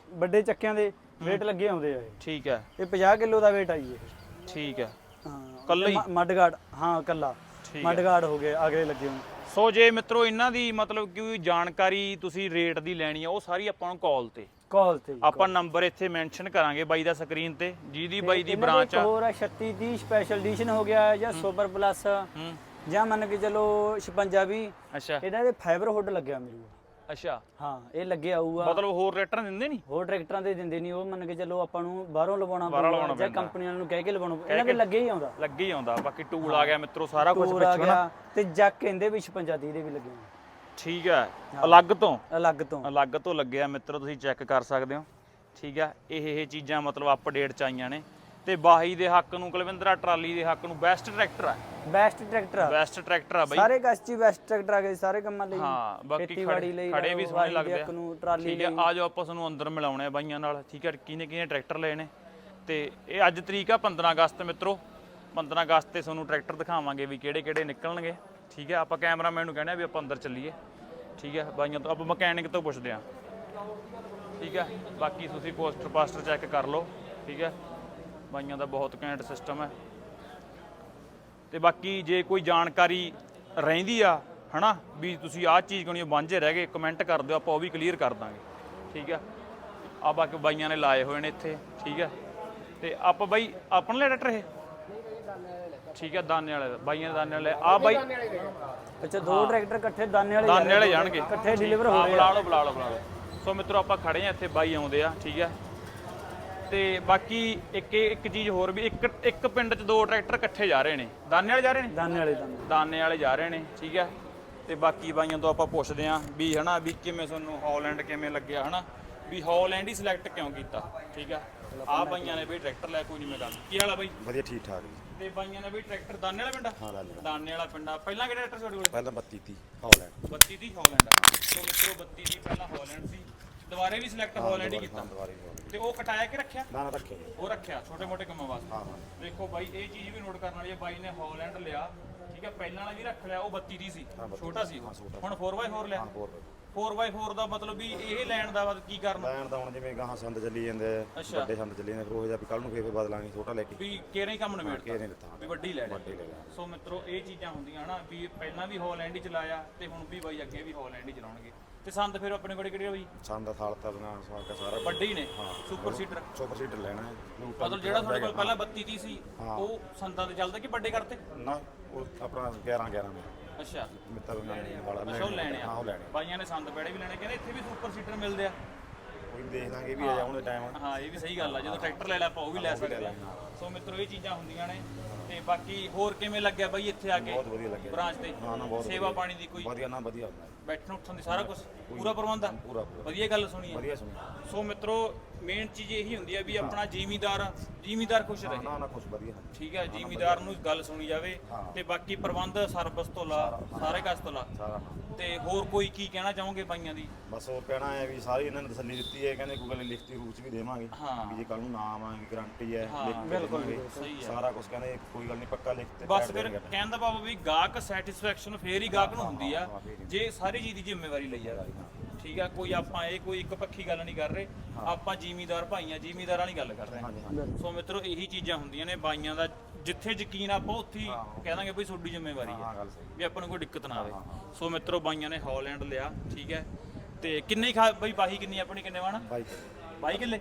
ਵੱਡੇ ਚੱਕਿਆਂ ਦੇ weight ਲੱਗੇ ਆਉਂਦੇ ਆ ਠੀਕ ਹੈ ਇਹ 50 ਕਿਲੋ ਦਾ weight ਆਈ ਇਹ। ਠੀਕ ਹੈ। ਹਾਂ ਕੱਲਾ ਹੀ? ਮੱਡ ਗਾਰਡ ਹਾਂ ਕੱਲਾ। ਠੀਕ ਮੱਡ ਗਾਰਡ ਹੋ ਗਏ ਅਗਲੇ ਲੱਗੇ ਹੋਣ ਸੋ ਜੇ ਮਿੱਤਰੋ ਇਹਨਾਂ ਦੀ ਮਤਲਬ ਕੋਈ ਜਾਣਕਾਰੀ ਤੁਸੀਂ ਰੇਟ ਦੀ ਲੈਣੀ ਆ ਉਹ ਸਾਰੀ ਆਪਾਂ ਨੂੰ ਕਾਲ ਤੇ। ਕਾਲ ਤੇ ਜੀ, ਆਪਾਂ ਨੰਬਰ ਇੱਥੇ ਮੈਂਸ਼ਨ ਕਰਾਂਗੇ ਬਾਈ ਦਾ ਸਕਰੀਨ ਤੇ ਜਿਹਦੀ ਬਾਈ ਦੀ ਇਹਨਾਂ ਦੇ ਬ੍ਰਾਂਚ ਇੱਕ ਆ ਹੋਰ ਆ 36 30 ਸਪੈਸ਼ਲ ਐਡੀਸ਼ਨ ਹੋ ਗਿਆ ਜਾਂ ਸੁਪਰ ਪਲੱਸ ਹੂੰ। ਜਾਂ ਮੰਨ ਕੇ ਚਲੋ 56 20 ਅੱਛਾ। ਇਹਨਾਂ ਦੇ ਫਾਈਬਰ ਹੁੱਡ ਲੱਗਿਆ ਮਿਲੂਗਾ ਅੱਛਾ। ਹਾਂ ਇਹ ਲੱਗੇ ਆਊਗਾ। ਮਤਲਬ ਹੋਰ ਰੇਟਰ ਦਿੰਦੇ ਨਹੀਂ? ਹੋਰ ਟਰੈਕਟਰਾਂ ਦੇ ਦਿੰਦੇ ਨਹੀਂ ਉਹ ਮੰਨ ਕੇ ਚਲੋ ਆਪਾਂ ਨੂੰ ਬਾਹਰੋਂ ਲਵਾਉਣਾ ਬਾਹਰੋਂ ਲਵਾਉਣਾ ਜਾਂ ਪੈਂਦਾ। ਕੰਪਨੀਆਂ ਨੂੰ ਕਹਿ ਕੇ ਲਵਾਉਣਾ। ਇਹਨਾਂ ਦੇ ਲੱਗੇ ਹੀ ਆਉਂਦਾ। ਲੱਗੇ ਹੀ ਆਉਂਦਾ। ਬਾਕੀ ਟੂਲ ਆ ਗਿਆ ਮਿੱਤਰੋ ਸਾਰਾ ਕੁਝ ਟੂਰ ਆ ਪਿੱਛੋਂ ਨਾ। ਗਿਆ ਤੇ ਜੱਕ ਇਹਦੇ ਵੀ 56 30 ਦੇ ਵੀ ਲੱਗੇ ਹੋਏ। ਠੀਕ ਹੈ ਅਲੱਗ ਤੋਂ? ਅਲੱਗ ਤੋਂ। ਅਲੱਗ ਤੋਂ ਲੱਗਿਆ ਮਿੱਤਰੋ ਤੁਸੀਂ ਚੈੱਕ ਕਰ ਸਕਦੇ ਹੋ। ਠੀਕ ਹੈ ਇਹ ਇਹ ਚੀਜ਼ਾਂ ਮਤਲਬ ਅਪਡੇਟ ਚ ਆਈਆਂ ਨੇ। ਤੇ ਬਾਈ ਦੇ ਹੱਕ ਨੂੰ ਕੁਲਵਿੰਦਰਾ ਟਰਾਲੀ ਦੇ ਹੱਕ ਨੂੰ ਬੈਸਟ ਟਰੈਕਟਰ ਆ। ਬੈਸਟ ਟਰੈਕਟਰ ਆ। ਬੈਸਟ ਟਰੈਕਟਰ ਆ ਬਾਈ। ਸਾਰੇ ਕਸਚੀ ਬੈਸਟ ਟਰੈਕਟਰ ਆ ਗਏ ਸਾਰੇ ਕੰਮਾਂ ਲਈ। ਹਾਂ ਬਾਕੀ ਖੜੇ ਲਈ ਖੜੇ ਵੀ ਸੋਹਣੇ ਲੱਗਦੇ ਆ। ਨੂੰ ਟਰਾਲੀ ਆ ਜਾਓ ਆਪਾਂ ਤੁਹਾਨੂੰ ਅੰਦਰ ਮਿਲਾਉਣੇ ਆ ਬਾਈਆਂ ਨਾਲ। ਠੀਕ ਹੈ ਕਿਹਨੇ ਕਿਹਨੇ ਟਰੈਕਟਰ ਲਏ ਨੇ? ਤੇ ਇਹ ਅੱਜ ਤਰੀਕ ਆ 15 ਅਗਸਤ ਮਿੱਤਰੋ। 15 ਅਗਸਤ ਤੇ ਤੁਹਾਨੂੰ ਟਰੈਕਟਰ ਦਿਖਾਵਾਂਗੇ ਵੀ ਕਿਹੜੇ ਕਿਹੜੇ ਨਿਕਲਣਗੇ। ਠੀਕ ਹੈ ਆਪਾਂ ਕੈਮਰਾਮੈਨ ਨੂੰ ਕਹਿੰਦੇ ਆ ਵੀ ਆਪਾਂ ਅੰਦਰ ਚੱਲੀਏ। ਠੀਕ ਹੈ ਬਾਈਆਂ ਤੋਂ ਆਪਾਂ ਮਕੈਨਿਕ ਤੋਂ ਪੁੱਛਦੇ ਆ। ਠੀਕ ਹੈ ਬਾਕੀ ਤੁਸੀਂ ਪੋਸਟਰ ਪਾਸਟਰ ਚੈੱਕ ਕਰ ਲਓ। ਠੀਕ ਹੈ ਬਾਈਆਂ ਦਾ ਬਹੁਤ ਘੈਂਟ ਸਿਸਟਮ ਹੈ। ਤੇ ਬਾਕੀ ਜੇ ਕੋਈ ਜਾਣਕਾਰੀ ਰਹਿੰਦੀ ਆ ਹਨਾ ਵੀ ਤੁਸੀਂ ਆਹ ਚੀਜ਼ ਕੋਣੀ ਵਾਂਝੇ ਰਹਿ ਗਏ ਕਮੈਂਟ ਕਰ ਦਿਓ ਆਪਾਂ ਉਹ ਵੀ ਕਲੀਅਰ ਕਰ ਦਾਂਗੇ। ਠੀਕ ਆ? ਆ ਬਾਕੀ ਬਾਈਆਂ ਨੇ ਲਾਏ ਹੋਏ ਨੇ ਇੱਥੇ ਠੀਕ ਆ? ਤੇ ਆਪਾਂ ਬਾਈ ਆਪਣ ਲੈ ਟਰੈਕਟਰ ਇਹ? ਠੀਕ ਆ ਦਾਨੇ ਵਾਲੇ ਦਾ, ਬਾਈਆਂ ਦੇ ਦਾਨੇ ਵਾਲੇ। ਆ ਬਾਈ ਅੱਛਾ ਦੋ ਟਰੈਕਟਰ ਇਕੱਠੇ ਦਾਨੇ ਵਾਲੇ ਦਾਨੇ ਵਾਲੇ ਜਾਣਗੇ। ਇਕੱਠੇ ਡਿਲੀਵਰ ਹੋ ਰਹੇ ਬੁਲਾ ਆ ਲਓ ਬੁਲਾ ਲਓ ਬੁਲਾ ਲਓ। ਸੋ ਮਿੱਤਰੋ ਆਪਾਂ ਖੜੇ ਆ ਇੱਥੇ ਬਾਈ ਆਉਂਦੇ ਆ ਠੀਕ ਆ? ਤੇ ਬਾਕੀ ਇੱਕ ਇੱਕ ਚੀਜ਼ ਹੋਰ ਵੀ ਇੱਕ ਇੱਕ ਪਿੰਡ 'ਚ ਦੋ ਟਰੈਕਟਰ ਇਕੱਠੇ ਜਾ ਰਹੇ ਨੇ। ਦਾਨੇ ਵਾਲੇ ਜਾ ਰਹੇ ਨੇ? ਦਾਨੇ ਵਾਲੇ ਦਾਨੇ ਦਾਨੇ ਵਾਲੇ ਜਾ ਰਹੇ ਨੇ ਠੀਕ ਹੈ। ਤੇ ਬਾਕੀ ਬਾਈਆਂ ਤੋਂ ਆਪਾਂ ਪੁੱਛਦੇ ਆਂ ਵੀ ਹਨਾ ਵੀ ਕਿਵੇਂ ਤੁਹਾਨੂੰ ਹਾਲੈਂਡ ਕਿਵੇਂ ਲੱਗਿਆ ਹਨਾ? ਵੀ ਹਾਲੈਂਡ ਹੀ ਸਿਲੈਕਟ ਕਿਉਂ ਕੀਤਾ ਠੀਕ ਹੈ? ਆ ਬਾਈਆਂ ਨੇ ਵੀ ਟਰੈਕਟਰ ਲੈ ਕੋਈ ਨਹੀਂ ਮੈਂ ਗੱਲ ਕੀ ਹਾਲ ਆ ਬਾਈ? ਵਧੀਆ ਠੀਕ ਠਾਕ ਜੀ। ਤੇ ਬਾਈਆਂ ਨੇ ਵੀ ਟਰੈਕਟਰ ਦਾਨੇ ਵਾਲਾ ਪਿੰਡ ਆ? ਹਾਂ ਦਾਨੇ ਵਾਲਾ। ਦਾਨੇ ਵਾਲਾ ਪਿੰਡ ਆ। ਪਹਿਲਾਂ ਕਿਹੜਾ ਟਰੈਕਟਰ ਤੁਹਾਡੇ ਕੋਲ? ਪਹਿਲਾਂ 32 ਤੀ ਹਾਲੈਂਡ। 32 ਦੀ ਹਾਲੈਂਡ ਆ। ਸੋ ਮਿੱਤਰੋ 32 ਦੀ ਪਹਿਲਾਂ ਹਾਲੈਂਡ ਸੀ ਦੁਬਾਰੇ ਵੀ ਸਿਲੈਕਟ ਹਾਲੈਂਡ ਹੀ ਕੀਤਾ। ਦੁਬਾਰੇ ਵੀ। ਤੇ ਉਹ ਕਟਾਇਆ ਕਿ ਰੱਖਿਆ? ਨਾ ਨਾ ਰੱਖੇ। ਉਹ ਰੱਖਿਆ ਛੋਟੇ ਮੋਟੇ ਕੰਮਾਂ ਵਾਸਤੇ। ਹਾਂ ਹਾਂ। ਦੇਖੋ ਬਾਈ ਇਹ ਚੀਜ਼ ਵੀ ਨੋਟ ਕਰਨ ਵਾਲੀ ਹੈ ਬਾਈ ਨੇ ਹਾਲੈਂਡ ਲਿਆ ਠੀਕ ਹੈ ਪਹਿਲਾਂ ਵਾਲਾ ਵੀ ਰੱਖ ਲਿਆ ਉਹ 32 ਦੀ ਸੀ ਛੋਟਾ ਸੀ ਉਹ। ਹੁਣ 4x4 ਲਿਆ। ਹੋਰ 4x4 ਦਾ ਮਤਲਬ ਵੀ ਇਹ ਲੈਣ ਦਾ ਬਾਅਦ ਕੀ ਕਰਨਾ? ਲੈਣ ਦਾ ਹੁਣ ਜਿਵੇਂ ਗਾਹਾਂ ਸੰਦ ਚੱਲੀ ਜਾਂਦੇ ਆ, ਅੱਛਾ। ਵੱਡੇ ਸੰਦ ਚੱਲੀ ਜਾਂਦੇ ਫਿਰ ਉਹ ਜਿਹਾ ਵੀ ਕੱਲ ਨੂੰ ਫੇਰ ਬਦਲਾਂਗੇ ਛੋਟਾ ਲੈ ਕੇ। ਵੀ ਕਿਹੜੇ ਕੰਮ ਨਿਬੇੜ ਕੇ ਨਹੀਂ ਲਿੱਤਾ? ਵੀ ਵੱਡੀ ਲੈ ਲੈ ਵੱਡੇ ਲੈ ਲਿਆ। ਸੋ ਮਿੱਤਰੋ ਇਹ ਚੀਜ਼ਾਂ ਹੁੰਦੀਆਂ ਹਨਾ ਵੀ ਪਹਿਲਾਂ ਵੀ ਹਾਲੈਂਡ ਹੀ ਚਲਾਇਆ ਤੇ ਹੁਣ ਵੀ ਬਾਈ ਅੱਗੇ ਵੀ ਹਾਲੈਂਡ ਹੀ ਚਲਾਉਣਗੇ। ਤੇ ਸੰਦ ਫਿਰ ਆਪਣੇ ਕੋਲ ਕਿਹੜੇ ਆ ਬਾਈ? ਸੰਦ ਦਾ ਥਾਲ ਤਾਂ ਬਣਾ ਸਵਾਗਾ ਸਾਰਾ ਵੱਡੇ ਹੀ ਨੇ ਸੁਪਰ ਸੀਡਰ ਸੁਪਰ ਸੀਟਰ ਲੈਣਾ ਹੈ। ਮਤਲਬ ਜਿਹੜਾ ਤੁਹਾਡੇ ਕੋਲ ਪਹਿਲਾਂ 32 30 ਸੀ ਉਹ ਸੰਦਾਂ ਤੇ ਚੱਲਦਾ ਕਿ ਵੱਡੇ ਕਰਤੇ ਨਾ ਉਹ ਆਪਣਾ 11 11 ਨੇ ਅੱਛਾ। ਮਿੱਤਰ ਵਾਲਾ ਅੱਛਾ ਉਹ ਲੈਣੇ ਹਾਂ ਆ ਉਹ ਲੈਣੇ ਬਾਈਆਂ ਨੇ ਸੰਦ ਬੜੇ ਵੀ ਲੈਣੇ ਕਹਿੰਦੇ ਇੱਥੇ ਵੀ ਸੁਪਰ ਸੀਡਰ ਮਿਲਦੇ ਆ। ਕੋਈ ਦੇਖ ਲਾਂਗੇ ਵੀ ਆ ਜਾਉਣ ਦੇ ਟਾਈਮ ਹਾਂ ਇਹ ਵੀ ਸਹੀ ਗੱਲ ਆ। ਜਦੋਂ ਟਰੈਕਟਰ ਲੈ ਲੈ ਆਪਾਂ ਉਹ ਵੀ ਲੈ ਸਕਦੇ ਆ। ਸੋ ਮਿੱਤਰੋ ਇਹ ਚੀਜ਼ਾਂ ਹੁੰਦੀਆਂ ਨੇ। ਤੇ ਬਾਕੀ ਹੋਰ ਕਿਵੇਂ ਲੱਗਿਆ ਬਾਈ ਇੱਥੇ ਆ ਕੇ ਬਹੁਤ ਵਧੀਆ ਲੱਗਿਆ। ਬ੍ਰਾਂਚ ਤੇ? ਹਾਂ ਨਾ ਬਹੁਤ ਸੇਵਾ ਪਾਣੀ ਦੀ ਕੋਈ? ਵਧੀਆ ਨਾ ਵਧੀਆ ਹੁੰਦਾ। ਹੈ। ਬੈਠਣ ਉੱਠਣ ਦੀ ਸਾਰਾ ਕੁਝ ਪੂਰਾ ਪ੍ਰਬੰਧ ਆ। ਪੂਰਾ ਪੂਰਾ। ਵਧੀਆ ਗੱਲ ਸੁਣੀ ਹੈ ਵਧੀਆ ਸੁਣਿਆ ਸੋ ਮਿੱਤਰੋ ਮੇਨ ਚੀਜ਼ ਇਹੀ ਹੁੰਦੀ ਹੈ ਵੀ ਆਪਣਾ ਜ਼ਿਮੀਦਾਰ ਜ਼ਿਮੀਦਾਰ ਖੁਸ਼ ਰਹੇ। ਨਾ ਨਾ ਕੁਝ ਵਧੀਆ। ਠੀਕ ਹੈ ਜ਼ਿਮੀਦਾਰ ਨੂੰ ਗੱਲ ਸੁਣੀ ਜਾਵੇ ਤੇ ਬਾਕੀ ਪ੍ਰਬੰਧ ਸਰਵਿਸ ਤੋਂ ਲਾ ਸਾਰੇ ਕਸ ਤੋਂ ਲਾ। ਸਾਰਾ ਤੇ ਹੋਰ ਕੋਈ ਕੀ ਕਹਿਣਾ ਚਾਹੋਗੇ ਬਾਈਆਂ ਦੀ? ਬਸ ਉਹ ਕਹਿਣਾ ਹੈ ਵੀ ਸਾਰੀ ਇਹਨਾਂ ਨੇ ਤਸੱਲੀ ਦਿੱਤੀ ਹੈ ਕਹਿੰਦੇ ਕੋਈ ਗੱਲ ਨੀ, ਲਿਖਤੀ ਰੂਪ ਚ ਵੀ ਦੇਵਾਂਗੇ। ਹਾਂ। ਵੀ ਜੇ ਕੱਲ ਨੂੰ ਨਾ ਆਵਾਂਗੇ ਗਾਰੰਟੀ ਹੈ ਹਾਂ, ਲਿਖ ਕੇ ਬਿਲਕੁਲ, ਦੇਵਾਂਗੇ। ਸਹੀ ਹੈ। ਸਾਰਾ ਕੁਝ ਕਹਿੰਦੇ ਕੋਈ ਗੱਲ ਨਹੀਂ ਪੱਕਾ ਲਿਖ ਤੇ ਬਸ ਫਿਰ ਦੇਣਗੇ। ਕਹਿਣ ਦਾ ਭਾਵ ਵੀ ਗਾਹਕ ਸੈਟੀਸਫੈਕਸ਼ਨ ਫੇਰ ਹੀ ਗਾਹਕ ਨੂੰ ਹੁੰਦੀ ਆ। ਹਾਂ, ਫੇਰ ਹੀ। ਜੇ ਸਾਰੀ ਚੀਜ਼ ਦੀ ਜ਼ਿੰਮੇਵਾਰੀ ਲਈ ਆ। ਠੀਕ ਆ ਕੋਈ ਆਪਾਂ ਇਹ ਕੋਈ ਇੱਕ ਪੱਖੀ ਗੱਲ ਨਹੀਂ ਕਰ ਰਹੇ। ਆਪਾਂ ਜ਼ਿਮੀਦਾਰ ਭਾਈਆਂ ਜ਼ਿਮੀਦਾਰ ਵਾਲੀ ਗੱਲ ਕਰ ਰਹੇ ਹਾਂ। ਸੋ ਮਿੱਤਰੋ ਇਹੀ ਚੀਜ਼ਾਂ ਹੁੰਦੀਆਂ ਨੇ ਬਾਈਆਂ ਦਾ ਜਿੱਥੇ ਯਕੀਨ ਆਪਾਂ ਉੱਥੇ ਹੀ ਕਹਿ ਦਾਂਗੇ ਬਈ ਤੁਹਾਡੀ ਜ਼ਿੰਮੇਵਾਰੀ ਹਾਂ ਵੀ ਆਪਾਂ ਨੂੰ ਕੋਈ ਦਿੱਕਤ ਨਾ ਆਵੇ। ਸੋ ਮਿੱਤਰੋ ਬਾਈਆਂ ਨੇ ਹਾਲੈਂਡ ਲਿਆ ਠੀਕ ਹੈ। ਤੇ ਕਿੰਨੇ ਖਾ ਬਈ ਬਾਹੀ ਕਿੰਨੀ ਆਪਣੀ ਕਿੰਨੇ ਵਾਣਾ ਬਾਈ 22 ਕਿੱਲੇ?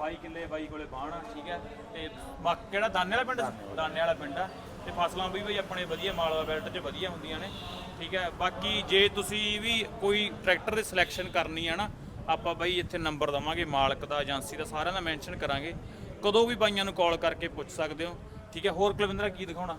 22 ਕਿੱਲੇ ਬਾਈ ਕੋਲੇ ਬਾਣ ਠੀਕ ਹੈ। ਤੇ ਬਾ ਕਿਹੜਾ ਦਾਨੇ ਵਾਲਾ ਪਿੰਡ? ਦਾਨੇ ਵਾਲਾ ਪਿੰਡ ਆ। ਤੇ ਫਸਲਾਂ ਵੀ ਬਈ ਆਪਣੇ ਵਧੀਆ ਮਾਲਵਾ ਬੈਲਟ 'ਚ ਵਧੀਆ ਹੁੰਦੀਆਂ ਨੇ। ਠੀਕ ਹੈ। ਬਾਕੀ ਜੇ ਤੁਸੀਂ ਵੀ ਕੋਈ ਟਰੈਕਟਰ ਦੀ ਸਿਲੈਕਸ਼ਨ ਕਰਨੀ ਆ ਨਾ ਆਪਾਂ ਬਈ ਇੱਥੇ ਨੰਬਰ ਦਵਾਂਗੇ ਮਾਲਕ ਦਾ ਏਜੰਸੀ ਦਾ ਸਾਰਿਆਂ ਦਾ ਮੈਂਸ਼ਨ ਕਰਾਂਗੇ। ਕਦੋਂ ਵੀ ਬਾਈਆਂ ਨੂੰ ਕਾਲ ਕਰਕੇ ਪੁੱਛ ਸਕਦੇ ਹੋ। ਠੀਕ ਹੈ। ਹੋਰ ਕੁਲਵਿੰਦਰਾ ਕੀ ਦਿਖਾਉਣਾ?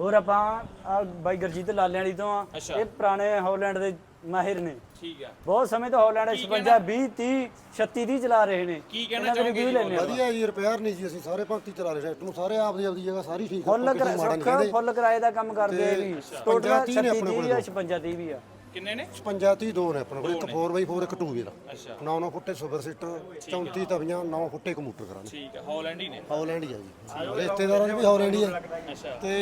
ਹੋਰ ਆਪਾਂ ਬਾਈ ਗਰਜੀਤ ਲਾਲਿਆਂ ਵਾਲੀ ਤੋਂ ਆ। ਅੱਛਾ। ਇਹ ਪੁਰਾਣੇ ਹਾਲੈਂਡ ਦੇ ਮਾਹਿਰ ਨੇ। ਠੀਕ ਹੈ ਬਹੁਤ ਸਮੇਂ ਤੋਂ ਹਾਲੈਂਡ 56 20 30 36 30 ਚਲਾ ਰਹੇ ਨੇ। ਕੀ ਕਹਿਣਾ ਦੇ ਆ। ਵਧੀਆ ਜੀ ਰਿਪੇਅਰ ਨਹੀਂ ਜੀ ਅਸੀਂ ਸਾਰੇ ਭਗਤੀ ਚਲਾ ਰਹੇ ਟਰੈਕਟਰ ਨੂੰ ਸਾਰੇ ਆਪਦੀ ਆਪਦੀ ਜਗ੍ਹਾ ਸਾਰੀ ਠੀਕ ਫੁੱਲ ਸੁੱਖ ਕਹਿੰਦੇ। ਫੁੱਲ ਕਿਰਾਏ ਦਾ ਕੰਮ ਕਰਦੇ ਆ ਵੀ। ਟੋਟਲ 56 36 ਨੇ ਆਪਣੇ 30 ਕੋਲ। ਆ 56 30 ਵੀ ਆ। ਕਿੰਨੇ ਨੇ? 56 30 ਦੋ ਨੇ ਆਪਣੇ ਕੋਲ। ਇੱਕ 4x4 ਇੱਕ 2 ਵੀਲ ਅੱਛਾ। 9 9 ਫੁੱਟੇ ਸੁਪਰ ਸੀਟਰ 34 ਤਵੀਆਂ 9 ਫੁੱਟੇ ਕੰਪਿਊਟਰ ਕਰਾਣੇ ਠੀਕ ਹੈ ਹਾਲੈਂਡ ਹੀ ਨੇ। ਹਾਲੈਂਡ ਹੀ ਆ ਜੀ। ਰਿਸ਼ਤੇਦਾਰਾਂ ਚ ਵੀ ਹਾਲੈਂਡ ਹੀ ਆ। ਅੱਛਾ। ਤੇ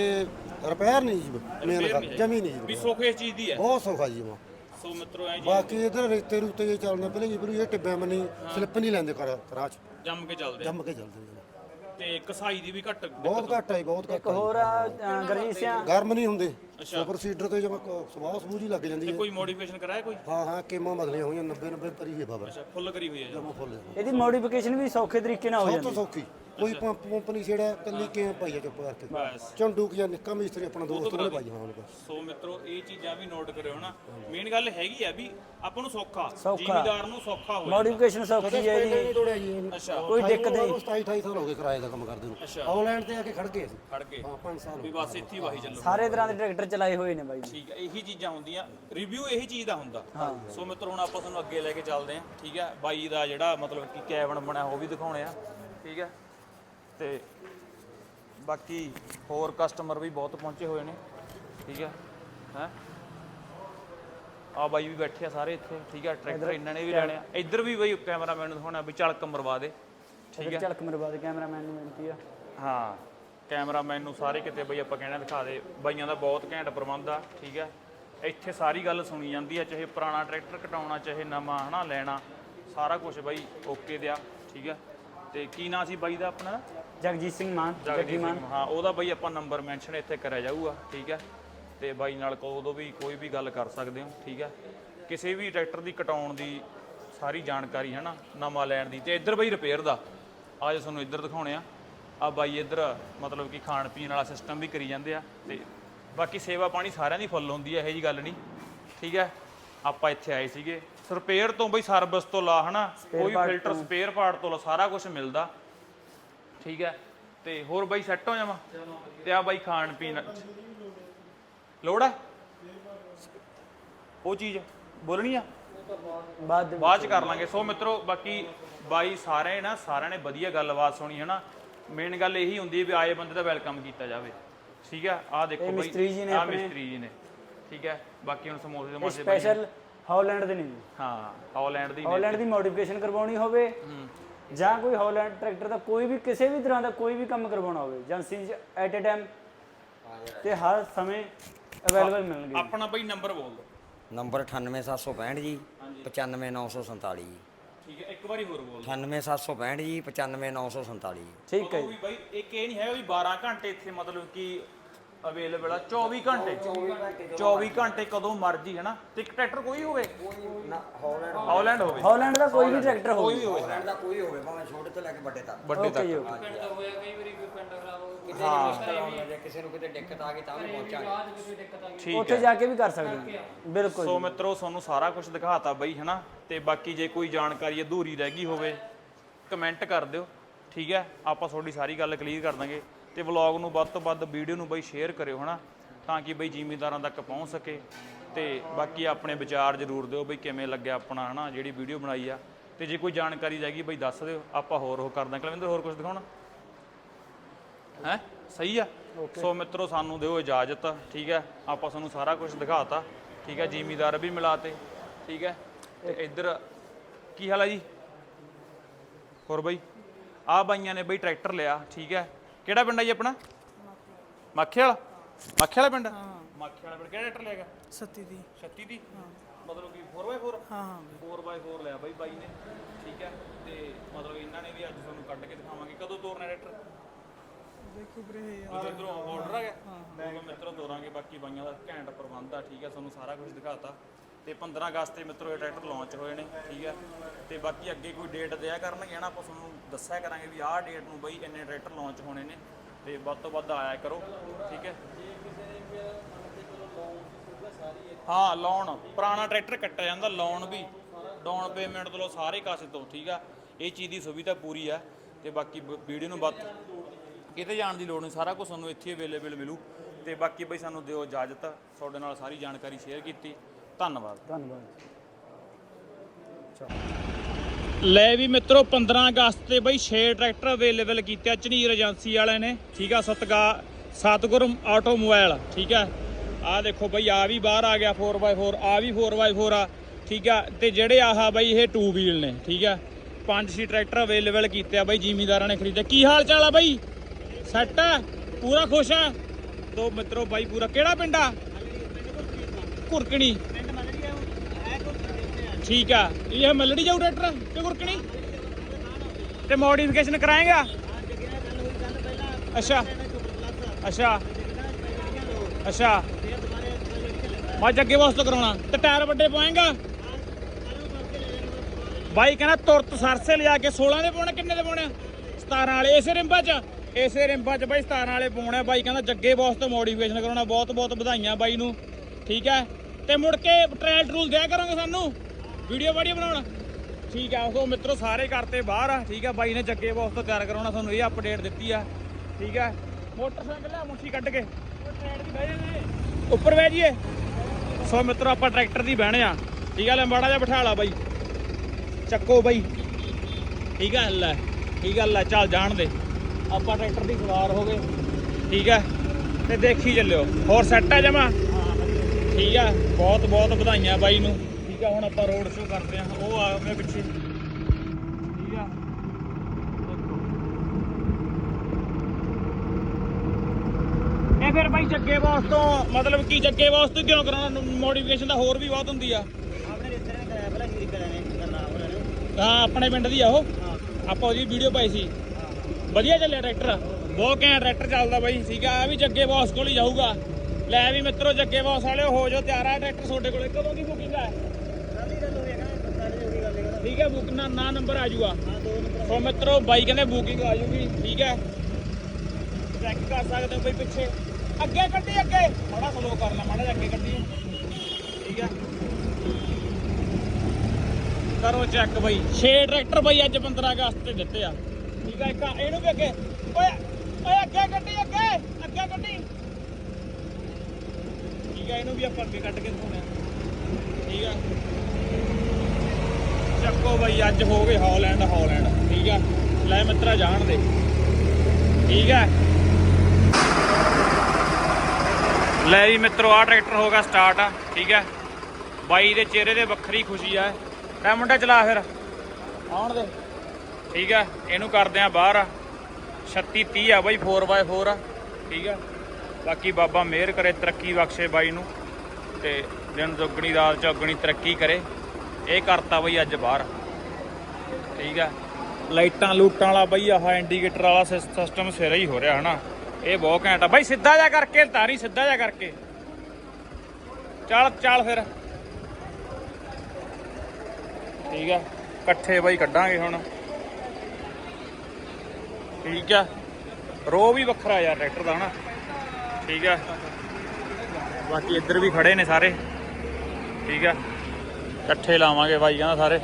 ਰਿਪੇਅਰ ਨਹੀਂ ਜੀ ਮੇਨ ਗੱਲ ਜਮੀ ਨਹੀਂ ਵੀ ਜੀ ਸੁੱਖ ਇਸ ਚੀਜ਼ ਦੀ ਹੈ। ਬਹੁਤ ਸੌਖਾ ਜੀ ਮਾ ਸੋ ਮਿੱਤਰੋ ਐ ਜੀ ਬਾਕੀ ਇਧਰ ਰੇਤੇ ਰੂਤੇ ਜੇ ਚੱਲਦੇ ਪਹਿਲੇ ਜੀ ਪਰ ਇਹ ਟਿੱਬਿਆਂ ਮਨੀ ਸਲਿੱਪ ਨਹੀਂ ਲੈਂਦੇ ਕਰ ਰਾਹ ਚ। ਜੰਮ ਕੇ ਚੱਲਦੇ ਆ। ਜੰਮ ਕੇ ਚੱਲਦੇ ਨੇ ਤੇ ਕਸਾਈ ਦੀ ਵੀ ਘੱਟ ਬਹੁਤ ਘੱਟ ਹੈ ਬਹੁਤ ਘੱਟ ਇੱਕ ਹੋਰ ਆ ਅ, ਸਿੰਘ ਗਰਮ ਨਹੀਂ ਹੁੰਦੇ। ਸੁਪਰ ਸੀਡਰ ਤੇ ਜਿਵੇਂ ਸਵਾਹ ਸਬੂਜ ਹੀ ਲੱਗ ਜਾਂਦੀ ਹੈ। ਕੋਈ ਮੋਡੀਫਿਕੇਸ਼ਨ ਕਰਾਇਆ ਕੋਈ? ਹਾਂ ਹਾਂ ਕੀਮਾਂ ਬਦਲੀਆਂ ਹੋਈਆਂ 90 90 ਤਰੀ ਹੈ ਬਾਬਾ। ਅੱਛਾ ਫੁੱਲ ਕਰੀ ਹੋਈ ਹੈ ਜੀ। ਜਮਾ ਫੁੱਲ ਇਹਦੀ ਮੋਡੀਫਿਕੇਸ਼ਨ ਵੀ ਸੌਖੇ ਤਰੀਕੇ ਨਾਲ ਹੋ ਸਭ ਜਾਂਦੀ ਤੋਂ ਸੌਖੀ। ਕੋਈ ਪੰਪ ਪੰਪ ਨਹੀਂ ਛੇੜਾ ਕੱਲੀ ਕਿਵੇਂ ਪਾਈਆ ਚੁੱਪ ਕਰਕੇ। ਬਸ। ਝੰਡੂ ਕੀ ਨਿੱਕਾ ਮਿਸਤਰੀ ਆਪਣਾ ਦੋਸਤ ਉਹਨੇ ਪਾਈ ਹਾਂ ਉਹਨੇ ਬਸ। ਸੋ ਮਿੱਤਰੋ ਇਹ ਚੀਜ਼ਾਂ ਵੀ ਨੋਟ ਕਰਿਓ ਨਾ। ਮੇਨ ਗੱਲ ਹੈਗੀ ਆ ਵੀ ਆਪਾਂ ਨੂੰ ਸੌਖਾ ਸੌਖਾ। ਜ਼ਿਮੀਦਾਰ ਨੂੰ ਸੌਖਾ ਹੋ ਜਾਂਦਾ ਮੋਡੀਫਿਕੇਸ਼ਨ ਸੌਖੀ ਹੈ ਜੀ ਤੋੜਿਆ ਜੀ। ਇਹਨੂੰ। ਅੱਛਾ ਕੋਈ ਦਿੱਕਤ ਨਹੀਂ। 27 28 ਸਾਲ ਹੋ ਗਏ ਕਿਰਾਏ ਦਾ ਕੰਮ ਕਰਦੇ ਨੂੰ। ਅੱਛਾ। ਆਨਲਾਈਨ ਤੇ ਆ ਕੇ ਖੜ ਗਏ ਅਸੀਂ। ਖੜ ਕੇ ਹਾਂ 5 ਸਾਲ ਹੋ ਵੀ ਗਏ ਬਸ ਇੱਥੇ ਹੀ ਵਾਹੀ ਚੱਲੋ। ਸਾਰੇ ਤਰ੍ਹਾਂ ਦੇ ਟਰੈਕਟਰ ਚਲਾਏ ਹੋਏ ਨੇ ਬਾਈ ਜੀ। ਠੀਕ ਹੈ ਇਹੀ ਚੀਜ਼ਾਂ ਹੁੰਦੀਆਂ। ਰਿਵਿਊ ਇਹੀ ਚੀਜ਼ ਦਾ ਹੁੰਦਾ। ਸੋ ਮਿੱਤਰੋ ਹੁਣ ਆਪਾਂ ਤੁਹਾਨੂੰ ਅੱਗੇ ਲੈ ਕੇ ਚੱਲਦੇ ਹਾਂ। ਠੀਕ ਹੈ ਬਾਈ ਦਾ ਜਿਹੜਾ ਮਤਲਬ ਕਿ ਕੈਬਨ ਬਣਿਆ ਉਹ ਵੀ ਦਿਖਾਉਣੇ ਆ। ਠੀਕ ਹੈ ਤੇ ਬਾਕੀ ਹੋਰ ਕਸਟਮਰ ਵੀ ਬਹੁਤ ਪਹੁੰਚੇ ਹੋਏ ਨੇ ਠੀਕ ਹੈ ਹੈ? ਆ ਬਾਈ ਵੀ ਬੈਠੇ ਆ ਸਾਰੇ ਇੱਥੇ ਠੀਕ ਹੈ ਟਰੈਕਟਰ ਇਹਨਾਂ ਨੇ ਵੀ ਲੈਣੇ ਆ। ਇੱਧਰ ਵੀ ਬਈ ਕੈਮਰਾਮੈਨ ਨੂੰ ਦਿਖਾਉਣਾ ਵੀ ਝਲਕ ਮਰਵਾ ਦੇ ਠੀਕ ਹੈ। ਝਲਕ ਮੇਰੇ ਬਾਅਦ ਕੈਮਰਾਮੈਨ ਨੂੰ ਬੇਨਤੀ ਆ। ਹਾਂ ਕੈਮਰਾਮੈਨ ਨੂੰ ਸਾਰੇ ਕਿਤੇ ਬਈ ਆਪਾਂ ਕਹਿਣਾ ਦਿਖਾ ਦੇ। ਬਾਈਆਂ ਦਾ ਬਹੁਤ ਘੈਂਟ ਪ੍ਰਬੰਧ ਆ ਠੀਕ ਹੈ। ਇੱਥੇ ਸਾਰੀ ਗੱਲ ਸੁਣੀ ਜਾਂਦੀ ਆ ਚਾਹੇ ਪੁਰਾਣਾ ਟਰੈਕਟਰ ਕਟਾਉਣਾ ਚਾਹੇ ਨਵਾਂ ਹਨਾ ਲੈਣਾ ਸਾਰਾ ਕੁਝ ਬਾਈ ਓਕੇ ਦਿਆ ਠੀਕ ਹੈ। ਤੇ ਕੀ ਨਾਂ ਸੀ ਬਾਈ ਦਾ ਆਪਣਾ? ਜਗਜੀਤ ਸਿੰਘ ਮਾਨ ਜੱਗੀ ਜਗਦੀਪ ਮਾਨ। ਸਿੰਘ ਹਾਂ ਉਹਦਾ ਬਾਈ ਆਪਾਂ ਨੰਬਰ ਮੈਂਸ਼ਨ ਇੱਥੇ ਕਰਿਆ ਜਾਊਗਾ ਠੀਕ ਹੈ? ਤੇ ਬਾਈ ਨਾਲ ਕੋਦੋਂ ਵੀ ਕੋਈ ਵੀ ਗੱਲ ਕਰ ਸਕਦੇ ਹੋ ਠੀਕ ਹੈ? ਕਿਸੇ ਵੀ ਟਰੈਕਟਰ ਦੀ ਕਟਾਉਣ ਦੀ ਸਾਰੀ ਜਾਣਕਾਰੀ ਹੈ ਨਾ ਨਵਾਂ ਲੈਣ ਦੀ। ਤੇ ਇੱਧਰ ਬਾਈ ਰਿਪੇਅਰ ਦਾ ਅੱਜ ਤੁਹਾਨੂੰ ਇੱਧਰ ਦਿਖਾਉਣੇ ਆ। ਆ ਬਾਈ ਇੱਧਰ ਮਤਲਬ ਕਿ ਖਾਣ ਪੀਣ ਵਾਲਾ ਸਿਸਟਮ ਵੀ ਕਰੀ ਜਾਂਦੇ ਆ ਤੇ ਬਾਕੀ ਸੇਵਾ ਪਾਣੀ ਸਾਰਿਆਂ ਦੀ ਫੁੱਲ ਹੁੰਦੀ ਹੈ ਇਹੋ ਜੀ ਗੱਲ ਨਹੀਂ ਠੀਕ ਹੈ? ਆਪਾਂ ਇੱਥੇ ਆਏ ਸੀਗੇ। ਰਿਪੇਅਰ ਤੋਂ ਬਈ ਸਰਵਿਸ ਤੋਂ ਲਾ ਹਨਾ ਕੋਈ part ਫਿਲਟਰ ਸਪੇਅਰ ਪਾਰਟ ਤੋਂ ਲਾ ਸਾਰਾ ਕੁਝ ਮਿਲਦਾ। ਠੀਕ ਹੈ? ਤੇ ਹੋਰ ਬਾਈ ਸੈੱਟ ਹੋ ਜਾਵਾਂ? ਤੇ ਆ ਬਾਈ ਖਾਣ ਪੀਣ ਲੋੜ ਹੈ ਉਹ ਚੀਜ਼ ਬੋਲਣੀ ਆ? ਬਾਅਦ ਬਾਅਦ ਚ ਕਰ ਲਾਂਗੇ। ਸੋ ਮਿੱਤਰੋ ਬਾਕੀ ਬਾਈ ਸਾਰੇ ਨਾ ਸਾਰਿਆਂ ਨੇ ਵਧੀਆ ਗੱਲਬਾਤ ਸੁਣੀ ਹੈ ਨਾ ਮੇਨ ਗੱਲ ਇਹੀ ਹੁੰਦੀ ਹੈ ਵੀ ਆਏ ਬੰਦੇ ਦਾ ਵੈਲਕਮ ਕੀਤਾ ਜਾਵੇ। ਠੀਕ ਹੈ? ਆ ਦੇਖੋ ਬਾਈ। ਮਿਸਤਰੀ ਜੀ ਨੇ ਆਪਣੇ। ਮਿਸਤਰੀ ਜੀ ਨੇ। ਠੀਕ ਹੈ? ਬਾਕੀ ਹੁਣ ਸਮੋਸੇ ਦੇ ਮਾਸੇ ਸਪੈਸ਼ਲ ਹਾਲੈਂਡ ਦੇ ਜੀ। ਹਾਂ ਹਾਲੈਂਡ ਦੀ ਹਾਲੈਂਡ ਦੀ ਮੋਡੀਫਿਕੇਸ਼ਨ ਕਰਵਾਉਣੀ ਹੋਵੇ। ਜਾਂ ਕੋਈ ਹਾਲੈਂਡ ਟਰੈਕਟਰ ਦਾ ਕੋਈ ਵੀ ਕਿਸੇ ਵੀ ਤਰ੍ਹਾਂ ਦਾ ਕੋਈ ਵੀ ਕੰਮ ਕਰਵਾਉਣਾ ਹੋਵੇ ਏਜੰਸੀ 'ਚ ਐਟ ਅ ਟਾਈਮ ਤੇ ਹਰ ਸਮੇਂ ਅਵੇਲੇਬਲ ਮਿਲਣਗੇ। ਆਪਣਾ ਬਈ ਨੰਬਰ ਬੋਲ ਦਿਓ। ਨੰਬਰ 98765 ਜੀ 95947 ਜੀ। ਠੀਕ ਹੈ ਇੱਕ ਵਾਰੀ ਹੋਰ ਬੋਲ 98765 ਜੀ 95947 ਜੀ ਠੀਕ ਹੈ ਵੀ ਬਾਈ ਇੱਕ ਇਹ ਨਹੀਂ ਹੈਗਾ ਵੀ 12 ਘੰਟੇ ਇੱਥੇ ਮਤਲਬ ਕਿ ਅਵੇਲੇਬਲ ਆ 24 ਘੰਟੇ। 24 ਘੰਟੇ ਕਦੋਂ ਮਰਜ਼ੀ ਹੈ ਨਾ ਤੇ ਇੱਕ ਟਰੈਕਟਰ ਕੋਈ ਹੋਵੇ? ਹਾਲੈਂਡ ਹੋਵੇ। ਹਾਲੈਂਡ ਦਾ ਕੋਈ ਵੀ ਟਰੈਕਟਰ ਹੋਵੇ। ਕੋਈ ਵੀ ਹੋਵੇ ਬ੍ਰਾਂਡ ਦਾ ਕੋਈ ਹੋਵੇ ਭਾਵੇਂ ਛੋਟੇ ਤੋਂ ਲੈ ਕੇ ਵੱਡੇ ਤੱਕ। ਵੱਡੇ ਤੱਕ। ਓਕੇ ਕਿਸੇ ਨੂੰ ਮੁਸ਼ਕਲ ਆਉਂਦਾ ਜੇ ਕਿਸੇ ਨੂੰ ਕਿਤੇ ਦਿੱਕਤ ਆ ਗਈ ਤਾਂ ਵੀ ਪਹੁੰਚਾਂਗੇ। ਉੱਥੇ ਜਾ ਕੇ ਵੀ ਕਰ ਸਕਦੇ ਹਾਂ। ਬਿਲਕੁਲ ਸੋ ਮਿੱਤਰੋ ਤੁਹਾਨੂੰ ਸਾਰਾ ਕੁਝ ਦਿਖਾਤਾ ਬਈ ਹਨਾ? ਤੇ ਬਾਕੀ ਜੇ ਕੋਈ ਜਾਣਕਾਰੀ ਅਧੂਰੀ ਰਹਿ ਗਈ ਹੋਵੇ ਕਮੈਂਟ ਕਰ ਦਿਓ ਠੀਕ ਹੈ? ਆਪਾਂ ਤੁਹਾਡੀ ਸਾਰੀ ਗੱਲ ਕਲੀਅਰ ਕਰ ਦਾਂਗੇ। ਤੇ ਵਲੌਗ ਨੂੰ ਵੱਧ ਤੋਂ ਵੱਧ ਵੀਡੀਓ ਨੂੰ ਬਈ ਸ਼ੇਅਰ ਕਰਿਓ ਹਨਾ ਤਾਂ ਕਿ ਬਈ ਜ਼ਿਮੀਂਦਾਰਾਂ ਤੱਕ ਪਹੁੰਚ ਸਕੇ। ਤੇ ਬਾਕੀ ਆਪਣੇ ਵਿਚਾਰ ਜ਼ਰੂਰ ਦਿਓ ਬਈ ਕਿਵੇਂ ਲੱਗਿਆ ਆਪਣਾ ਹਨਾ ਜਿਹੜੀ ਵੀਡੀਓ ਬਣਾਈ ਆ। ਤੇ ਜੇ ਕੋਈ ਜਾਣਕਾਰੀ ਰਹਿ ਗਈ ਬਈ ਦੱਸ ਦਿਓ ਆਪਾਂ ਹੋਰ ਉਹ ਕਰ ਦਾਂਗੇ। ਕਲਵਿੰਦਰ ਹੋਰ ਕੁਝ ਦਿਖਾਉਣਾ? ਹੈ? ਸਹੀ ਆ? ਸੋ ਮਿੱਤਰੋ ਸਾਨੂੰ ਦਿਓ ਇਜਾਜ਼ਤ ਠੀਕ ਹੈ ਆਪਾਂ ਤੁਹਾਨੂੰ ਸਾਰਾ ਕੁਝ ਦਿਖਾਤਾ ਠੀਕ ਹੈ ਜ਼ਿਮੀਦਾਰ ਵੀ ਮਿਲਾਤੇ ਠੀਕ ਹੈ ਤੇ ਇੱਧਰ ਕੀ ਹਾਲ ਹੈ ਜੀ? ਹੋਰ ਬਈ? ਆ ਬਾਈਆਂ ਨੇ ਬਈ ਟਰੈਕਟਰ ਲਿਆ ਠੀਕ ਹੈ ਕਿਹੜਾ ਪਿੰਡ ਹੈ ਜੀ ਆਪਣਾ? ਮਾਖੇ ਵਾਲਾ? ਮਾਖੇ ਵਾਲਾ ਪਿੰਡ? ਮਾਖੇ ਵਾਲਾ ਪਿੰਡ ਕਿਹੜਾ ਟਰੈਕਟਰ ਲਿਆਗਾ ਸੱਤੀ ਦੀ। 36 ਦੀ? ਮਤਲਬ ਕਿ 4x4 ਹਾਂ। ਹਾਂ 4x4 ਲਿਆ ਬਾਈ ਬਾਈ ਨੇ। ਠੀਕ ਹੈ। ਤੇ ਮਤਲਬ ਇਹਨਾਂ ਨੇ ਵੀ ਅੱਜ ਤੁਹਾਨੂੰ ਕੱਢ ਕੇ ਦਿਖਾਵਾਂਗੇ। ਕਦੋਂ ਤੋਰਨਾ ਟਰੈਕਟਰ? ਦੇਖੋ ਵੀਰੇ ਤੁਸੀਂ ਇਧਰੋਂ ਆਰਡਰ ਆ ਗਿਆ। ਉਹ ਮਿੱਤਰੋ ਤੋਰਾਂਗੇ ਬਾਕੀ ਬਾਈਆਂ ਦਾ ਘੈਂਟ ਪ੍ਰਬੰਧ ਆ। ਠੀਕ ਹੈ ਤੁਹਾਨੂੰ ਸਾਰਾ ਕੁਝ ਦਿਖਾਤਾ। ਤੇ 15 ਅਗਸਤ ਤੇ ਮਿੱਤਰੋ ਇਹ ਟਰੈਕਟਰ ਲਾਂਚ ਹੋਏ ਨੇ, ਠੀਕ ਹੈ ਤੇ ਬਾਕੀ ਅੱਗੇ ਕੋਈ ਡੇਟ ਦਿਆ ਕਰਨਗੇ ਨਾ, ਆਪਾਂ ਤੁਹਾਨੂੰ ਦੱਸਿਆ ਕਰਾਂਗੇ ਵੀ ਆਹ ਡੇਟ ਨੂੰ ਬਈ ਇੰਨੇ ਟਰੈਕਟਰ ਲਾਂਚ ਹੋਣੇ ਨੇ, ਤੇ ਵੱਧ ਤੋਂ ਵੱਧ ਆਇਆ ਕਰੋ, ਠੀਕ ਹੈ ਹਾਂ ਲੋਨ ਪੁਰਾਣਾ ਟਰੈਕਟਰ ਕੱਟਿਆ ਜਾਂਦਾ ਲੋਨ ਵੀ। ਡਾਊਨ ਪੇਮੈਂਟ ਤੋਂ ਲਓ ਸਾਰੇ ਕਾਸੇ ਤੋਂ, ਠੀਕ ਆ? ਇਹ ਚੀਜ਼ ਦੀ ਸੁਵਿਧਾ ਪੂਰੀ ਆ, ਤੇ ਬਾਕੀ ਵੀਡੀਓ ਨੂੰ ਵੱਧ ਕਿਤੇ ਜਾਣ ਦੀ ਲੋੜ ਨਹੀਂ, ਸਾਰਾ ਕੁਝ ਤੁਹਾਨੂੰ ਇੱਥੇ ਅਵੇਲੇਬਲ ਮਿਲੂ। ਤੇ ਬਾਕੀ ਬਈ ਸਾਨੂੰ ਦਿਓ ਇਜਾਜ਼ਤ, ਤੁਹਾਡੇ ਨਾਲ ਸਾਰੀ ਜਾਣਕਾਰੀ ਸ਼ੇਅਰ ਕੀਤੀ। ਧੰਨਵਾਦ। ਧੰਨਵਾਦ। ਲੈ ਵੀ ਮਿੱਤਰੋ 15 ਅਗਸਤ ਤੇ ਬਈ 6 ਟਰੈਕਟਰ ਅਵੇਲੇਬਲ ਕੀਤੇ ਆ ਝਨੀਰ ਏਜੰਸੀ ਵਾਲਿਆਂ ਨੇ। ਠੀਕ ਆ ਸਤਗਾ ਸਤਗੁਰ ਆਟੋਮੋਬਾਈਲ ਠੀਕ ਆ। ਆ ਦੇਖੋ ਬਈ ਆ ਵੀ ਬਾਹਰ ਆ ਗਿਆ 4x4 ਆ ਵੀ 4x4 ਆ ਠੀਕ ਆ। ਤੇ ਜਿਹੜੇ ਆਹ ਬਈ ਇਹ 2 ਵੀਲ ਨੇ ਠੀਕ ਆ। ਪੰਜ ਛੇ ਟਰੈਕਟਰ ਅਵੇਲੇਬਲ ਕੀਤੇ ਆ ਬਈ ਜ਼ਿਮੀਂਦਾਰਾਂ ਨੇ ਖਰੀਦੇ। ਕੀ ਹਾਲ ਚਾਲ ਆ ਬਈ? ਸੈੱਟ ਆ? ਪੂਰਾ ਖੁਸ਼ ਆ? ਤੋ ਮਿੱਤਰੋ ਬਾਈ ਪੂਰਾ ਕਿਹੜਾ ਪਿੰਡ ਆ? ਘੁਰਕਣੀ ਠੀਕ ਆ। ਇਹ ਮੱਲੜੀ ਜਾਊ ਟਰੈਕਟਰ ਤੇ ਗੁਰਕਣੀ? ਤੇ ਮੋਡੀਫਿਕੇਸ਼ਨ ਕਰਾਏਗਾ? ਅੱਛਾ। ਅੱਛਾ। ਅੱਛਾ। ਮੈਂ ਜੱਗੇ ਵਾਸਤੇ ਕਰਾਉਣਾ। ਤੇ ਟਾਇਰ ਵੱਡੇ ਪਾਏਗਾ ਬਾਈ ਕਹਿੰਦਾ ਤੁਰਤ ਸਰਸੇ ਲਿਆ ਕੇ 16 ਦੇ ਪਾਉਣੇ, ਕਿੰਨੇ ਦੇ ਪਾਉਣੇ? 17 ਵਾਲੇ, ਇਸੇ ਰਿੰਬਾਂ 'ਚ। ਇਸੇ ਰਿੰਬਾ 'ਚ ਬਾਈ 17 ਵਾਲੇ ਪਾਉਣੇ ਬਾਈ ਕਹਿੰਦਾ ਜੱਗੇ ਵਾਸਤੇ ਮੋਡੀਫਿਕੇਸ਼ਨ ਕਰਾਉਣਾ। ਬਹੁਤ ਬਹੁਤ ਵਧਾਈਆਂ ਬਾਈ ਨੂੰ। ਠੀਕ ਹੈ। ਤੇ ਮੁੜ ਕੇ ਟ੍ਰਾਇਲ ਟਰੂਲ ਦਿਆ ਕਰਾਂਗੇ ਸਾਨੂੰ। ਵੀਡੀਓ ਵਾਡੀਓ ਬਣਾਉਣ। ਠੀਕ ਆ, ਉਹ ਮਿੱਤਰੋ ਸਾਰੇ ਕਰਤੇ ਬਾਹਰ ਆ, ਠੀਕ ਆ, ਬਾਈ ਨੇ ਜੱਗੇ ਬਾਸ ਤੋਂ ਤਿਆਰ ਕਰਾਉਣਾ, ਤੁਹਾਨੂੰ ਇਹ ਅਪਡੇਟ ਦਿੱਤੀ ਆ, ਠੀਕ ਆ। ਮੋਟਰਸਾਈਕਲ ਆ ਮੁੱਠੀ ਕੱਢ ਕੇ। ਉੱਪਰ ਬਹਿ ਜਾਈਏ। ਸੋ ਮਿੱਤਰੋ, ਆਪਾਂ ਟਰੈਕਟਰ ਦੀ ਬਹਿਣੇ ਆ। ਠੀਕ ਆ ਲੈ ਮਾੜਾ ਜਿਹਾ ਬਿਠਾ ਲਾ ਬਾਈ। ਚੱਕੋ ਬਾਈ। ਠੀਕ ਆ ਲੈ ਠੀਕ ਆ ਲੈ ਚੱਲ ਜਾਣ ਦੇ। ਆਪਾਂ ਟਰੈਕਟਰ ਦੀ ਸਵਾਰ ਹੋ ਗਏ। ਠੀਕ ਆ, ਤੇ ਦੇਖੀ ਚੱਲਿਓ। ਹੋਰ ਸੈੱਟ ਆ ਜਮਾ? ਠੀਕ ਆ ਬਹੁਤ ਬਹੁਤ ਵਧਾਈਆਂ ਬਾਈ ਨੂੰ। ਠੀਕ ਆ ਹੁਣ ਆਪਾਂ ਰੋਡ ਸ਼ੋ ਕਰਦੇ ਆ। ਉਹ ਆ ਮੇਰੇ ਪਿੱਛੇ। ਠੀਕ ਆ। ਇਹ ਫਿਰ ਬਾਈ ਜੱਗੇ ਬਾਸ ਤੋਂ ਮਤਲਬ ਕੀ ਜੱਗੇ ਬਾਸ ਤੋਂ ਕਿਉਂ ਕਰਾਉਣਾ? ਮੋਡੀਫਿਕੇਸ਼ਨ ਤਾਂ ਹੋਰ ਵੀ ਬਹੁਤ ਹੁੰਦੀ ਆ। ਆਪਣੇ ਰਿਸ਼ਤੇਦਾਰ ਨੇ ਕਰਾਇਆ ਪਹਿਲਾਂ ਸ਼੍ਰੀ ਕਰਿਆ ਨੇ ਕਰਨਾ ਉਹਨਾਂ ਨੇ ਹਾਂ ਆਪਣੇ ਪਿੰਡ ਦੀ ਆ ਉਹ। ਆਪਾਂ ਉਹਦੀ ਵੀਡੀਓ ਪਾਈ ਸੀ। ਵਧੀਆ ਚੱਲਿਆ ਟਰੈਕਟਰ ਬਹੁਤ ਘੈਂਟ ਟਰੈਕਟਰ ਚੱਲਦਾ ਬਾਈ ਠੀਕ ਆ। ਵੀ ਜੱਗੇ ਬਾਸ ਕੋਲ ਹੀ ਜਾਊਗਾ। ਲੈ ਵੀ ਮਿੱਤਰੋ ਜੱਗੇ ਬਾਸ ਵਾਲਿਓ ਹੋ ਜਾਓ ਤਿਆਰ। ਆ ਟਰੈਕਟਰ ਤੁਹਾਡੇ ਕੋਲੇ। ਕਦੋਂ ਦੀ ਬੁਕਿੰਗ ਆ? ਠੀਕ ਹੈ ਬੁੱਕ ਨਾ ਨਾ ਨੰਬਰ ਆ ਜੂਗਾ ਸੋ ਮਿੱਤਰੋ, ਬਾਈ ਕਹਿੰਦੇ ਬੁਕਿੰਗ ਆ ਜੂਗੀ ਠੀਕ ਹੈ। ਚੈੱਕ ਕਰ ਸਕਦੇ ਹੋ ਬਈ ਪਿੱਛੇ। ਅੱਗੇ ਕੱਢੀ, ਅੱਗੇ। ਥੋੜਾ ਸਲੋ ਕਰ ਲੈ, ਮਾੜਾ ਅੱਗੇ ਕੱਢੀ। ਠੀਕ ਹੈ। ਕਰੋ ਚੈੱਕ ਬਈ। 6 ਟਰੈਕਟਰ ਬਈ ਅੱਜ 15 ਅਗਸਤ ਤੇ ਦਿੱਤੇ ਆ। ਠੀਕ ਹੈ, ਇੱਕ ਇਹਨੂੰ ਵੀ ਅੱਗੇ। ਓਏ ਓਏ, ਅੱਗੇ ਕੱਢੀ, ਅੱਗੇ। ਅੱਗੇ ਕੱਢੀ। ਠੀਕ ਹੈ, ਇਹਨੂੰ ਵੀ ਆਪਾਂ ਅੱਗੇ ਕੱਢ ਕੇ ਦਿਖਾਉਣਾ ਠੀਕ ਹੈ। ਚੱਕੋ ਬਈ, ਅੱਜ ਹੋ ਗਏ ਹਾਲੈਂਡ ਹਾਲੈਂਡ। ਠੀਕ ਆ? ਲੈ ਮਿੱਤਰਾ, ਜਾਣ ਦੇ। ਠੀਕ ਆ? ਲੈ ਜੀ ਮਿੱਤਰੋ ਆ ਟਰੈਕਟਰ ਹੋਗਾ ਸਟਾਰਟ ਆ। ਠੀਕ ਆ? ਬਾਈ ਦੇ ਚਿਹਰੇ ਤੇ ਵੱਖਰੀ ਖੁਸ਼ੀ ਆ। ਲੈ ਮੁੰਡਾ, ਚਲਾ ਫਿਰ। ਆਉਣ ਦੇ। ਠੀਕ ਆ? ਇਹਨੂੰ ਕਰਦੇ ਆ ਬਾਹਰ। 36 30 ਆ ਬਾਈ 4x4 ਆ। ਠੀਕ ਆ? ਬਾਕੀ ਬਾਬਾ ਮਿਹਰ ਕਰੇ, ਤਰੱਕੀ ਬਖਸ਼ੇ ਬਾਈ ਨੂੰ। ਤੇ ਦਿਨ ਦੁੱਗਣੀ, ਰਾਤ ਚੌਗਣੀ ਤਰੱਕੀ ਕਰੇ। ਇਹ ਕਰਤਾ ਬਈ ਅੱਜ ਬਾਹਰ। ਠੀਕ ਆ। ਲਾਈਟਾਂ ਲੂਟਾਂ ਵਾਲਾ ਬਈ, ਆਹ ਇੰਡੀਕੇਟਰ ਵਾਲਾ ਸਿਸਟਮ ਸਿਰ ਹੀ ਹੋ ਰਿਹਾ ਹਨਾ। ਇਹ ਬਹੁਤ ਘੈਂਟ ਆ। ਬਾਈ ਸਿੱਧਾ ਜਾ ਕਰਕੇ, ਤਾਰੀ ਸਿੱਧਾ ਜਾ ਕਰਕੇ। ਚੱਲ ਚੱਲ ਫਿਰ। ਠੀਕ ਆ। ਇਕੱਠੇ ਬਾਈ ਕੱਢਾਂਗੇ ਹੁਣ। ਠੀਕ ਆ। ਰੋ ਵੀ ਵੱਖਰਾ ਯਾਰ, ਟਰੈਕਟਰ ਦਾ ਹਨਾ। ਠੀਕ ਆ। ਬਾਕੀ ਇੱਧਰ ਵੀ ਖੜੇ ਨੇ ਸਾਰੇ। ਠੀਕ ਆ। ਇਕੱਠੇ ਲਾਵਾਂਗੇ ਬਾਈ ਕਹਿੰਦਾ ਸਾਰੇ।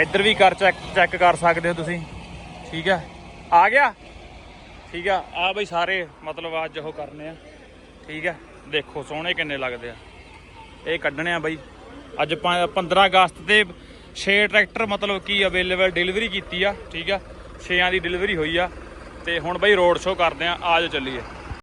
ਇੱਧਰ ਵੀ ਕਰ ਚੈੱਕ ਚੈੱਕ ਕਰ ਸਕਦੇ ਹੋ ਤੁਸੀਂ। ਠੀਕ ਹੈ ਆ ਗਿਆ? ਠੀਕ ਆ ਆ ਬਈ ਸਾਰੇ, ਮਤਲਬ ਅੱਜ ਉਹ ਕਰਨੇ ਆ। ਠੀਕ ਹੈ ਦੇਖੋ ਸੋਹਣੇ ਕਿੰਨੇ ਲੱਗਦੇ ਆ। ਇਹ ਕੱਢਣੇ ਆ ਬਈ। ਅੱਜ ਪੰ- 15 ਅਗਸਤ ਦੇ 6 ਟਰੈਕਟਰ ਮਤਲਬ ਕੀ ਅਵੇਲੇਬਲ ਡਿਲੀਵਰੀ ਕੀਤੀ ਆ। ਠੀਕ ਆ? 6ਾਂ ਦੀ ਡਿਲੀਵਰੀ ਹੋਈ ਆ। ਤੇ ਹੁਣ ਬਈ ਰੋਡ ਸ਼ੋਅ ਕਰਦੇ ਆ ਆਜੋ ਚੱਲੀਏ।